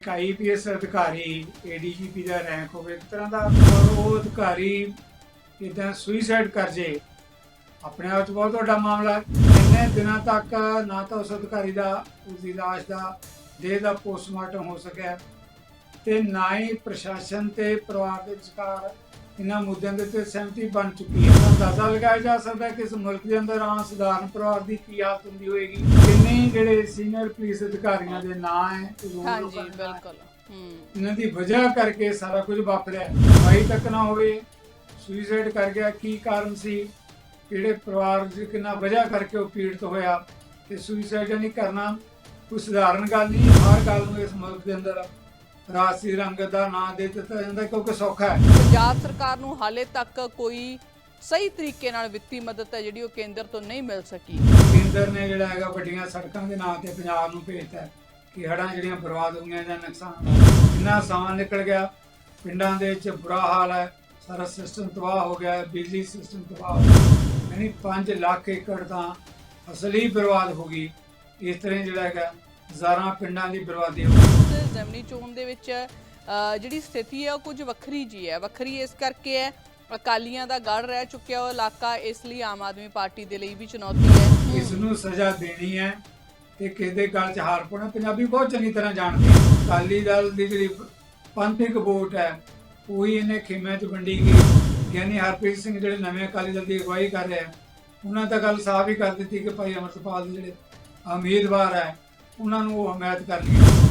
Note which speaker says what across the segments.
Speaker 1: ਇੱਕ ਆਈਪੀਐਸ ਅਧਿਕਾਰੀ ਏਡੀਜੀਪੀ ਦਾ ਰੈਂਕ ਹੋਵੇ ਇੱਕ ਤਰ੍ਹਾਂ ਦਾ ਔਰ ਉਹ ਅਧਿਕਾਰੀ ਇਦਾਂ ਸੁਈਸਾਈਡ ਕਰ ਜੇ, ਆਪਣੇ ਆਪ 'ਚ ਬਹੁਤ ਵੱਡਾ ਮਾਮਲਾ ਹੈ। ਇੰਨੇ ਦਿਨਾਂ ਤੱਕ ਨਾ ਤਾਂ ਉਸ ਅਧਿਕਾਰੀ ਦਾ, ਉਸ ਦੀ ਲਾਸ਼ ਦਾ ਦੇਹ ਦਾ ਪੋਸਟਮਾਰਟਮ ਹੋ ਸਕਿਆ। ਤੇ ਨਾ ਹੀ ਪ੍ਰਸ਼ਾਸਨ ਤੇ ਪਰਿਵਾਰ ਦੇ ਵਿਚਕਾਰ ਇਹਨਾਂ ਮੁੱਦਿਆਂ ਦੇ ਉੱਤੇ ਸਹਿਮਤੀ ਬਣ ਚੁੱਕੀ ਹੈ। ਤਾਂ ਅੰਦਾਜ਼ਾ ਲਗਾਇਆ ਜਾ ਸਕਦਾ ਹੈ ਕਿ ਇਸ ਮੁਲਕ ਦੇ ਅੰਦਰ ਆਮ ਸਧਾਰਨ ਪਰਿਵਾਰ ਦੀ ਕੀ ਹਾਲਤ ਹੁੰਦੀ ਹੋਏਗੀ। ਕਿੰਨੇ ਜਿਹੜੇ ਸੀਨੀਅਰ ਪੁਲਿਸ ਅਧਿਕਾਰੀਆਂ ਦੇ ਨਾਂ ਹੈ
Speaker 2: ਹਾਂਜੀ। ਬਿਲਕੁਲ। ਹੂੰ।
Speaker 1: ਇਹਨਾਂ ਦੀ ਵਜ੍ਹਾ ਕਰਕੇ ਸਾਰਾ ਕੁਝ ਵਾਪਰਿਆ ਭਾਈ ਤੱਕ ਨਾ ਹੋਵੇ ਸੁਸਾਈਡ ਕਰ ਗਿਆ ਕੀ ਕਾਰਨ ਸੀ ਕਿਹੜੇ ਪਰਿਵਾਰ ਦੀ ਕਿੰਨਾ ਵਜ੍ਹਾ ਕਰਕੇ ਉਹ ਪੀੜਤ ਹੋਇਆ ਤੇ ਸੁਸਾਈਡ ਨਹੀਂ ਕਰਨਾ ਕੋਈ ਸਧਾਰਨ ਗੱਲ ਨਹੀਂ ਹਰ ਗੱਲ ਨੂੰ ਇਸ ਮੁਲਕ ਦੇ ਅੰਦਰ ਰਾਜਸੀ ਰੰਗ ਦਾ ਨਾਂ ਦੇ ਦਿੱਤਾ ਜਾਂਦਾ ਕਿਉਂਕਿ ਸੌਖਾ ਹੈ।
Speaker 2: ਪੰਜਾਬ ਸਰਕਾਰ ਨੂੰ ਹਾਲੇ ਤੱਕ ਕੋਈ ਸਹੀ ਤਰੀਕੇ ਨਾਲ ਵਿੱਤੀ ਮਦਦ ਹੈ ਜਿਹੜੀ ਉਹ ਕੇਂਦਰ ਤੋਂ ਨਹੀਂ ਮਿਲ ਸਕੀ।
Speaker 1: ਕੇਂਦਰ ਨੇ ਜਿਹੜਾ ਹੈਗਾ ਵੱਡੀਆਂ ਸੜਕਾਂ ਦੇ ਨਾਂ ਤੇ ਪੰਜਾਬ ਨੂੰ ਭੇਜਤਾ ਕਿ ਹੜਾਂ ਜਿਹੜੀਆਂ ਬਰਬਾਦ ਹੋਈਆਂ ਜਾਂ ਨੁਕਸਾਨ ਇੰਨਾ ਸਮਾਂ ਨਿਕਲ ਗਿਆ ਪਿੰਡਾਂ ਦੇ ਵਿੱਚ ਬੁਰਾ ਹਾਲ ਹੈ ਸਾਰਾ ਸਿਸਟਮ ਤਬਾਹ ਹੋ ਗਿਆ ਬਿਜਲੀ ਸਿਸਟਮ ਤਬਾਹ ਹੋ ਗਿਆ ਯਾਨੀ 5 ਲੱਖ ਏਕੜ ਤਾਂ ਅਸਲੀ ਬਰਬਾਦ ਹੋ ਗਈ। ਇਸ ਤਰ੍ਹਾਂ ਜਿਹੜਾ ਹੈਗਾ ਹਜ਼ਾਰਾਂ ਪਿੰਡਾਂ ਦੀ ਬਰਬਾਦੀ ਹੋ ਗਈ।
Speaker 2: ਤੇ ਚੋਣ ਦੇ ਵਿੱਚ ਜਿਹੜੀ ਸਥਿਤੀ ਹੈ ਉਹ ਕੁਝ ਵੱਖਰੀ ਜੀ ਹੈ। ਵੱਖਰੀ ਇਸ ਕਰਕੇ ਹੈ, ਅਕਾਲੀਆਂ ਦਾ ਗੜ ਰਹਿ ਚੁੱਕਿਆ, ਉਹ ਇਲਾਕਾ ਇਸ ਲਈ ਆਮ ਆਦਮੀ ਪਾਰਟੀ ਦੇ ਲਈ ਵੀ ਚੁਣੌਤੀ ਹੈ।
Speaker 1: ਇਸ ਨੂੰ ਸਜ਼ਾ ਦੇਣੀ ਹੈ ਤੇ ਕਿਸੇ ਦੇ 'ਚ ਹਾਰ ਪਾਉਣਾ। ਪੰਜਾਬੀ ਬਹੁਤ ਚੰਗੀ ਤਰ੍ਹਾਂ ਜਾਣਦੇ ਅਕਾਲੀ ਦਲ ਦੀ ਜਿਹੜੀ ਪੰਥਕ ਵੋਟ ਹੈ, ਉਹੀ ਇਹਨੇ ਖੇਮਿਆਂ 'ਚ ਵੰਡੀ ਗਈ। ਗਿਆਨੀ ਹਰਪ੍ਰੀਤ ਸਿੰਘ ਜਿਹੜੇ ਨਵੇਂ ਅਕਾਲੀ ਦਲ ਦੀ ਅਗਵਾਈ ਕਰ ਰਹੇ ਆ ਉਹਨਾਂ ਤਾਂ ਗੱਲ ਸਾਫ਼ ਹੀ ਕਰ ਦਿੱਤੀ ਕਿ ਭਾਈ ਅਮਰਤਪਾਲ ਦੇ ਜਿਹੜੇ ਉਮੀਦਵਾਰ ਹੈ, ਉਹਨਾਂ ਨੂੰ ਉਹ ਹਮਾਇਤ ਕਰਨੀ ਹੈ।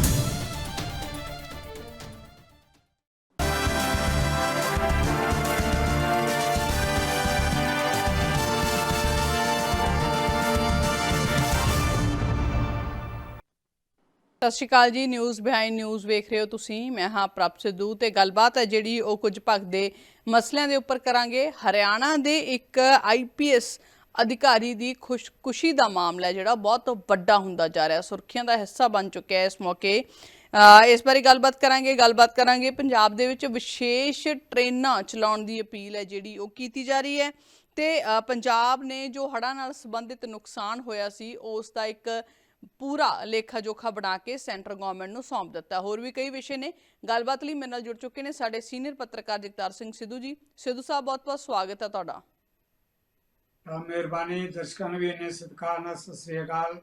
Speaker 2: ਸਤਿ ਸ਼੍ਰੀ ਅਕਾਲ ਜੀ ਨਿਊਜ਼ ਬਿਹਾਈਂਡ ਨਿਊਜ਼ ਵੇਖ ਰਹੇ ਹੋ ਤੁਸੀਂ। ਮੈਂ ਹਾਂ ਪ੍ਰਭ ਸਿੱਧੂ ਤੇ ਗੱਲਬਾਤ ਹੈ ਜਿਹੜੀ ਉਹ ਕੁਝ ਭਗਦੇ ਮਸਲਿਆਂ ਦੇ ਉੱਪਰ ਕਰਾਂਗੇ। ਹਰਿਆਣਾ ਦੇ ਇੱਕ ਆਈਪੀਐਸ ਅਧਿਕਾਰੀ ਦੀ ਖੁਸ਼ਕੁਸ਼ੀ ਦਾ ਮਾਮਲਾ ਜਿਹੜਾ ਬਹੁਤ ਵੱਡਾ ਹੁੰਦਾ ਜਾ ਰਿਹਾ। ਸੁਰਖੀਆਂ ਦਾ ਹਿੱਸਾ ਬਣ ਚੁੱਕਿਆ ਇਸ ਮੌਕੇ। ਇਸ ਬਾਰੇ ਗੱਲਬਾਤ ਕਰਾਂਗੇ ਗੱਲਬਾਤ ਕਰਾਂਗੇ। ਪੰਜਾਬ ਦੇ ਵਿੱਚ ਵਿਸ਼ੇਸ਼ ਟ੍ਰੇਨਾਂ ਚਲਾਉਣ ਦੀ ਅਪੀਲ ਹੈ ਜਿਹੜੀ ਉਹ ਕੀਤੀ ਜਾ ਰਹੀ ਹੈ। ਤੇ ਪੰਜਾਬ ਨੇ ਜੋ ਹੜ੍ਹਾਂ ਨਾਲ ਸੰਬੰਧਿਤ ਨੁਕਸਾਨ ਹੋਇਆ ਸੀ, ਉਸ ਦਾ ਇੱਕ ਪੂਰਾ ਲੇਖਾ ਜੋਖਾ ਬਣਾ ਕੇ ਸੈਂਟਰ ਗਵਰਨਮੈਂਟ ਨੂੰ ਸੌਂਪ ਦਿੱਤਾ। ਹੋਰ ਵੀ ਕਈ ਵਿਸ਼ੇ ਨੇ। ਗੱਲਬਾਤ ਲਈ ਮੇਰੇ ਨਾਲ ਜੁੜ ਚੁੱਕੇ ਨੇ ਸਾਡੇ ਸੀਨੀਅਰ ਪੱਤਰਕਾਰ ਜਗਤਾਰ ਸਿੰਘ ਸਿੱਧੂ ਜੀ। ਸਿੱਧੂ ਸਾਹਿਬ ਬਹੁਤ ਬਹੁਤ ਸਵਾਗਤ ਹੈ ਤੁਹਾਡਾ।
Speaker 1: ਤਾਂ ਮਿਹਰਬਾਨੀ। ਦਰਸ਼ਕਾਂ ਨੂੰ ਵੀ ਇਹਨੇ ਸਤਿਕਾਰ ਨਾਲ ਸਤਿ ਸ੍ਰੀ ਅਕਾਲ।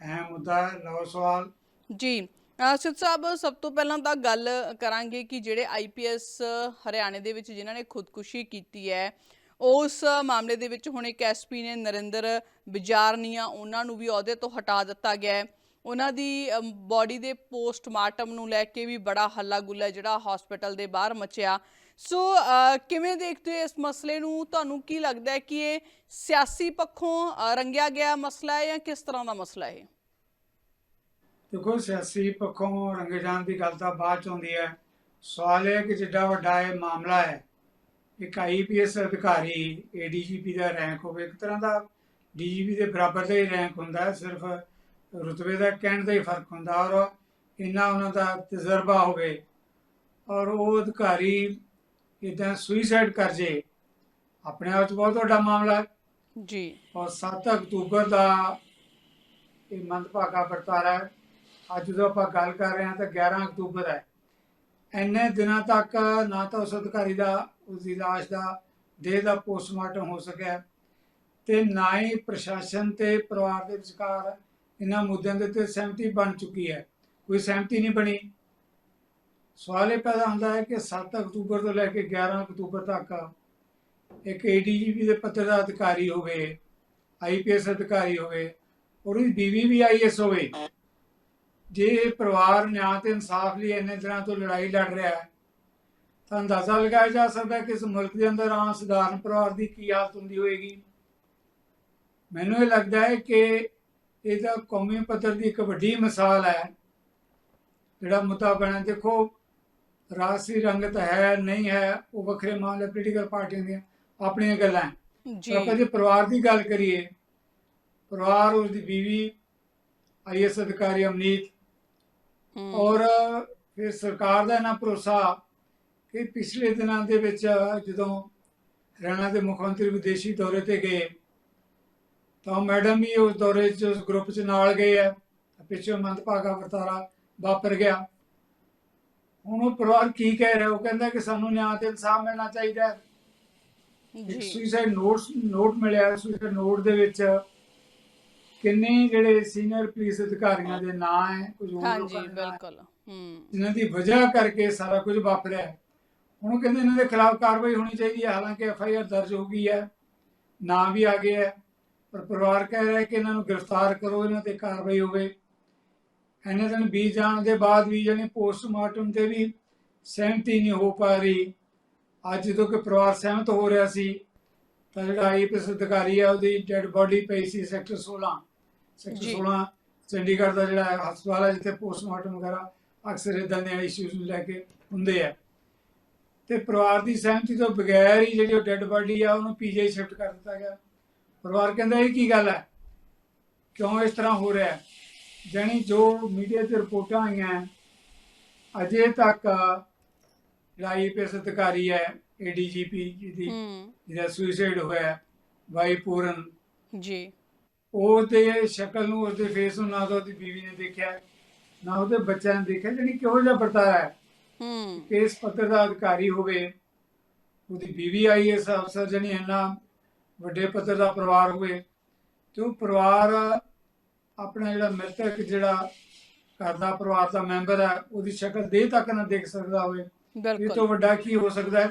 Speaker 1: ਅਹਿਮ ਮੁੱਦਾ ਲਓ ਸਵਾਲ।
Speaker 2: ਜੀ ਸਿੱਧੂ ਸਾਹਿਬ ਸਭ ਤੋਂ ਪਹਿਲਾਂ ਤਾਂ ਗੱਲ ਕਰਾਂਗੇ ਕਿ ਜਿਹੜੇ ਆਈਪੀਐਸ ਹਰਿਆਣੇ ਦੇ ਵਿੱਚ ਜਿਨ੍ਹਾਂ ਨੇ ਖੁਦਕੁਸ਼ੀ ਕੀਤੀ ਹੈ ਉਸ ਮਾਮਲੇ ਦੇ ਵਿੱਚ ਹੁਣ ਇੱਕ ਐਸਪੀ ਨੇ ਨਰਿੰਦਰ ਬਿਜਾਰਨੀਆ ਉਹਨਾਂ ਨੂੰ ਵੀ ਅਹੁਦੇ ਤੋਂ ਹਟਾ ਦਿੱਤਾ ਗਿਆ ਹੈ। ਉਹਨਾਂ ਦੀ ਬਾਡੀ ਦੇ ਪੋਸਟਮਾਰਟਮ ਨੂੰ ਲੈ ਕੇ ਵੀ ਬੜਾ ਹੱਲਾ ਗੁੱਲਾ ਜਿਹੜਾ ਹਸਪੀਟਲ ਦੇ ਬਾਹਰ ਮਚਿਆ। ਸੋ ਕਿਵੇਂ ਦੇਖਦੇ ਹੋ ਇਸ ਮਸਲੇ ਨੂੰ? ਤੁਹਾਨੂੰ ਕੀ ਲੱਗਦਾ ਹੈ ਕਿ ਇਹ ਸਿਆਸੀ ਪੱਖੋਂ ਰੰਗਿਆ ਗਿਆ ਮਸਲਾ ਹੈ ਜਾਂ ਕਿਸ ਤਰ੍ਹਾਂ ਦਾ ਮਸਲਾ ਹੈ ਇਹ?
Speaker 1: ਦੇਖੋ, ਸਿਆਸੀ ਪੱਖੋਂ ਰੰਗੇ ਜਾਣ ਦੀ ਗੱਲ ਤਾਂ ਬਾਅਦ ਚ ਆਉਂਦੀ ਹੈ। ਸਵਾਲ ਇਹ ਕਿ ਜਿੱਡਾ ਵੱਡਾ ਇਹ ਮਾਮਲਾ ਹੈ ਇੱਕ ਆਈਪੀਐਸ ਅਧਿਕਾਰੀ ਏਡੀਜੀਪੀ ਦਾ ਰੈਂਕ ਹੋਵੇ ਇੱਕ ਤਰ੍ਹਾਂ ਦਾ ਡੀਜੀਪੀ ਦੇ ਬਰਾਬਰ ਦਾ ਹੀ ਰੈਂਕ ਹੁੰਦਾ ਸਿਰਫ ਰੁਤਬੇ ਦਾ ਕਹਿਣ ਦਾ ਹੀ ਫ਼ਰਕ ਹੁੰਦਾ ਔਰ ਇੰਨਾ ਉਹਨਾਂ ਦਾ ਤਜਰਬਾ ਹੋਵੇ ਔਰ ਉਹ ਅਧਿਕਾਰੀ ਇਦਾਂ ਸੁਈਸਾਈਡ ਕਰ ਜੇ ਆਪਣੇ ਆਪ ਚ ਬਹੁਤ ਵੱਡਾ ਮਾਮਲਾ
Speaker 2: ਜੀ।
Speaker 1: ਔਰ 7 ਅਕਤੂਬਰ ਦਾ ਇਹ ਮੰਦਭਾਗਾ ਵਰਤਾਰਾ ਅੱਜ ਜਦੋਂ ਆਪਾਂ ਗੱਲ ਕਰ ਰਹੇ ਹਾਂ ਤਾਂ 11 ਅਕਤੂਬਰ ਹੈ। ਇੰਨੇ ਦਿਨਾਂ ਤੱਕ ਨਾ ਤਾਂ ਉਸ ਅਧਿਕਾਰੀ ਦਾ, ਉਸ ਦੀ ਲਾਸ਼ ਦਾ ਦੇਹ ਦਾ ਪੋਸਟਮਾਰਟਮ ਹੋ ਸਕਿਆ। ਤੇ ਨਾ ਹੀ ਪ੍ਰਸ਼ਾਸਨ ਤੇ ਪਰਿਵਾਰ ਦੇ ਵਿਚਕਾਰ ਇਹਨਾਂ ਮੁੱਦਿਆਂ ਦੇ ਉੱਤੇ ਸਹਿਮਤੀ ਬਣ ਚੁੱਕੀ ਹੈ। ਕੋਈ ਸਹਿਮਤੀ ਨਹੀਂ ਬਣੀ। ਸਵਾਲ ਇਹ ਪੈਦਾ ਹੁੰਦਾ ਹੈ ਕਿ 7 ਅਕਤੂਬਰ ਤੋਂ ਲੈ ਕੇ 11 ਅਕਤੂਬਰ ਤੱਕ ਇੱਕ ਏਡੀਜੀਪੀ ਦੇ ਪੱਤਰ ਦਾ ਅਧਿਕਾਰੀ ਹੋਵੇ ਆਈਪੀਐਸ ਅਧਿਕਾਰੀ ਹੋਵੇ, ਔਰ ਉਹਦੀ ਬੀਵੀ ਵੀ ਆਈਐਸ ਹੋਵੇ ਜੇ ਇਹ ਪਰਿਵਾਰ ਨਿਆਂ ਤੇ ਇਨਸਾਫ ਲਈ ਇੰਨੇ ਦਿਨਾਂ ਤੋਂ ਲੜਾਈ ਲੜ ਰਿਹਾ ਹੈ ਤਾਂ ਅੰਦਾਜ਼ਾ ਲਗਾਇਆ ਜਾ ਸਕਦਾ ਕਿ ਇਸ ਮੁਲਕ ਦੇ ਅੰਦਰ ਆਮ ਸਧਾਰਨ ਪਰਿਵਾਰ ਦੀ ਕੀ ਹਾਲਤ ਹੁੰਦੀ ਹੋਏਗੀ ਮੈਨੂੰ ਇਹ ਲੱਗਦਾ ਹੈ ਕਿ ਇਹ ਤਾਂ ਕੌਮੀ ਪੱਧਰ ਦੀ ਇੱਕ ਵੱਡੀ ਮਿਸਾਲ ਹੈ। ਜਿਹੜਾ ਮੁੱਦਾ ਬਣਾ ਦੇਖੋ ਰਾਜਸੀ ਰੰਗਤ ਹੈ ਨਹੀਂ ਹੈ ਉਹ ਵੱਖਰੇ ਮਾਮਲੇ ਪੋਲੀਟੀਕਲ ਪਾਰਟੀਆਂ ਦੀਆਂ ਆਪਣੀਆਂ ਗੱਲਾਂ
Speaker 2: ਜੀ।
Speaker 1: ਆਪਾਂ ਜੇ ਪਰਿਵਾਰ ਦੀ ਗੱਲ ਕਰੀਏ ਪਰਿਵਾਰ ਉਸ ਦੀ ਬੀਵੀ ਆਈਐਸ ਅਧਿਕਾਰੀ ਅਮਨੀਤ ਔਰ ਫਿਰ ਸਰਕਾਰ ਦਾ ਇਹਨਾਂ ਭਰੋਸਾ ਕਿ ਪਿਛਲੇ ਦਿਨਾਂ ਦੇ ਵਿੱਚ ਜਦੋਂ ਹਰਿਆਣਾ ਦੇ ਮੁੱਖ ਮੰਤਰੀ ਵਿਦੇਸ਼ੀ ਦੌਰੇ ਤੇ ਗਏ ਤਾਂ ਮੈਡਮ ਵੀ ਉਸ ਦੌਰੇ 'ਚ ਉਸ ਗਰੁੱਪ 'ਚ ਨਾਲ ਗਏ ਆ ਪਿੱਛੇ ਮੰਦਭਾਗਾ ਵਰਤਾਰਾ ਵਾਪਰ ਗਿਆ। ਹੁਣ ਉਹ ਪਰਿਵਾਰ ਕੀ ਕਹਿ ਰਿਹਾ? ਉਹ ਕਹਿੰਦਾ ਕਿ ਸਾਨੂੰ ਨਿਆਂ ਤੇ ਇਨਸਾਫ ਮਿਲਣਾ ਚਾਹੀਦਾ। ਹੈ
Speaker 2: ਜੀ
Speaker 1: ਸੁਸਾਈਡ ਨੋਟਸ ਨੋਟ ਮਿਲਿਆ ਸੁਸਾਈਡ ਨੋਟ ਦੇ ਵਿੱਚ ਕਿੰਨੇ ਜਿਹੜੇ ਸੀਨੀਅਰ ਪੁਲਿਸ ਅਧਿਕਾਰੀਆਂ ਦੇ ਨਾਂ ਹੈ ਕੁਝ ਹੋਰ
Speaker 2: ਹਾਂਜੀ ਬਿਲਕੁਲ ਹੂੰ।
Speaker 1: ਜਿਨ੍ਹਾਂ ਦੀ ਵਜ੍ਹਾ ਕਰਕੇ ਸਾਰਾ ਕੁਝ ਵਾਪਰਿਆ। ਹੁਣ ਕਹਿੰਦੇ ਇਹਨਾਂ ਦੇ ਖਿਲਾਫ ਕਾਰਵਾਈ ਹੋਣੀ ਚਾਹੀਦੀ ਹੈ ਹਾਲਾਂਕਿ ਐਫ ਆਈ ਆਰ ਦਰਜ ਹੋ ਗਈ ਹੈ ਨਾਂ ਵੀ ਆ ਗਿਆ ਹੈ ਪਰ ਪਰਿਵਾਰ ਕਹਿ ਰਿਹਾ ਹੈ ਕਿ ਇਹਨਾਂ ਨੂੰ ਗ੍ਰਿਫਤਾਰ ਕਰੋ ਇਹਨਾਂ ਤੇ ਕਾਰਵਾਈ ਹੋਵੇ। ਇੰਨੇ ਦਿਨ ਬੀਤ ਜਾਣ ਦੇ ਬਾਅਦ ਵੀ ਜਾਨੀ ਪੋਸਟਮਾਰਟਮ ਤੇ ਵੀ ਸਹਿਮਤੀ ਨਹੀਂ ਹੋ ਪਾ ਰਹੀ। ਅੱਜ ਜਦੋਂ ਕਿ ਪਰਿਵਾਰ ਸਹਿਮਤ ਹੋ ਰਿਹਾ ਸੀ ਤਾਂ ਜਿਹੜਾ ਆਈਪੀਐਸ ਅਧਿਕਾਰੀ ਹੈ ਉਹਦੀ ਡੈੱਡ ਬੋਡੀ ਪਈ ਸੀ ਸੈਕਟਰ 16 ਸੈਕਟਰ
Speaker 2: ਜੀ।
Speaker 1: 16 ਚੰਡੀਗੜ੍ਹ ਦਾ ਜਿਹੜਾ ਹਸਪਤਾਲ ਹੈ ਜਿੱਥੇ ਪੋਸਟਮਾਰਟਮ ਵਗੈਰਾ ਅਕਸਰ ਇਦਾਂ ਦੇ ਇਸ਼ੂਜ਼ ਨੂੰ ਲੈ ਕੇ ਹੁੰਦੇ ਆ। ਤੇ ਪਰਿਵਾਰ ਦੀ ਸਹਿਮਤੀ ਤੋਂ ਬਗੈਰ ਹੀ ਜਿਹੜੀ ਉਹ ਡੈੱਡ ਬੋਡੀ ਆ ਉਹਨੂੰ ਪੀਜੀ ਸ਼ਿਫਟ ਕਰ ਦਿੱਤਾ ਗਿਆ। ਪਰਿਵਾਰ ਕਹਿੰਦਾ ਇਹ ਕੀ ਗੱਲ ਹੈ? ਕਿਉਂ ਇਸ ਤਰ੍ਹਾਂ ਹੋ ਰਿਹਾ ਹੈ? ਜਾਣੀ ਜੋ ਮੀਡੀਆ 'ਤੇ ਰਿਪੋਰਟਾਂ ਆਈਆਂ ਅਜੇ ਤੱਕ ਜਿਹੜਾ ਆਈਪੀਐਸ ਅਧਿਕਾਰੀ ਹੈ। ਏਡੀਜੀਪੀ ਜਿਹਦੀ
Speaker 2: ਹੂੰ।
Speaker 1: ਜਿਹਦਾ ਸੁਸਾਈਡ ਹੋਇਆ ਵਾਈ ਪੂਰਨ
Speaker 2: ਜੀ
Speaker 1: ਉਹਦੇ ਸ਼ਕਲ ਨੂੰ ਉਹਦੇ ਫੇਸ ਨੂੰ ਨਾ ਤਾਂ ਉਹਦੀ ਬੀਵੀ ਨੇ ਦੇਖਿਆ ਨਾ ਉਹਦੇ ਬੱਚਿਆਂ ਨੇ ਦੇਖਿਆ ਜਾਣੀ ਕਿਹੋ ਜਿਹਾ ਵਰਤਾਰਾ ਹੈ।
Speaker 2: ਹੂੰ।
Speaker 1: ਕੇਸ ਪੱਤਰ ਦਾ ਅਧਿਕਾਰੀ ਹੋਵੇ ਉਹਦੀ ਬੀਵੀ ਆਈ ਇਸ ਅਫਸਰ ਜਣੀ ਇੰਨਾ ਵੱਡੇ ਪੱਤਰ ਦਾ ਪਰਿਵਾਰ ਹੋਵੇ ਤੇ ਉਹ ਪਰਿਵਾਰ ਆਪਣਾ ਜਿਹੜਾ ਮ੍ਰਿਤਕ ਜਿਹੜਾ ਘਰ ਦਾ ਪਰਿਵਾਰ ਦਾ ਮੈਂਬਰ ਹੈ ਉਹਦੀ ਸ਼ਕਲ ਦੇਹ ਤੱਕ ਨਾ ਦੇਖ ਸਕਦਾ ਹੋਵੇ। ਇਹ ਤੋਂ ਵੱਡਾ ਕੀ ਹੋ ਸਕਦਾ ਹੈ?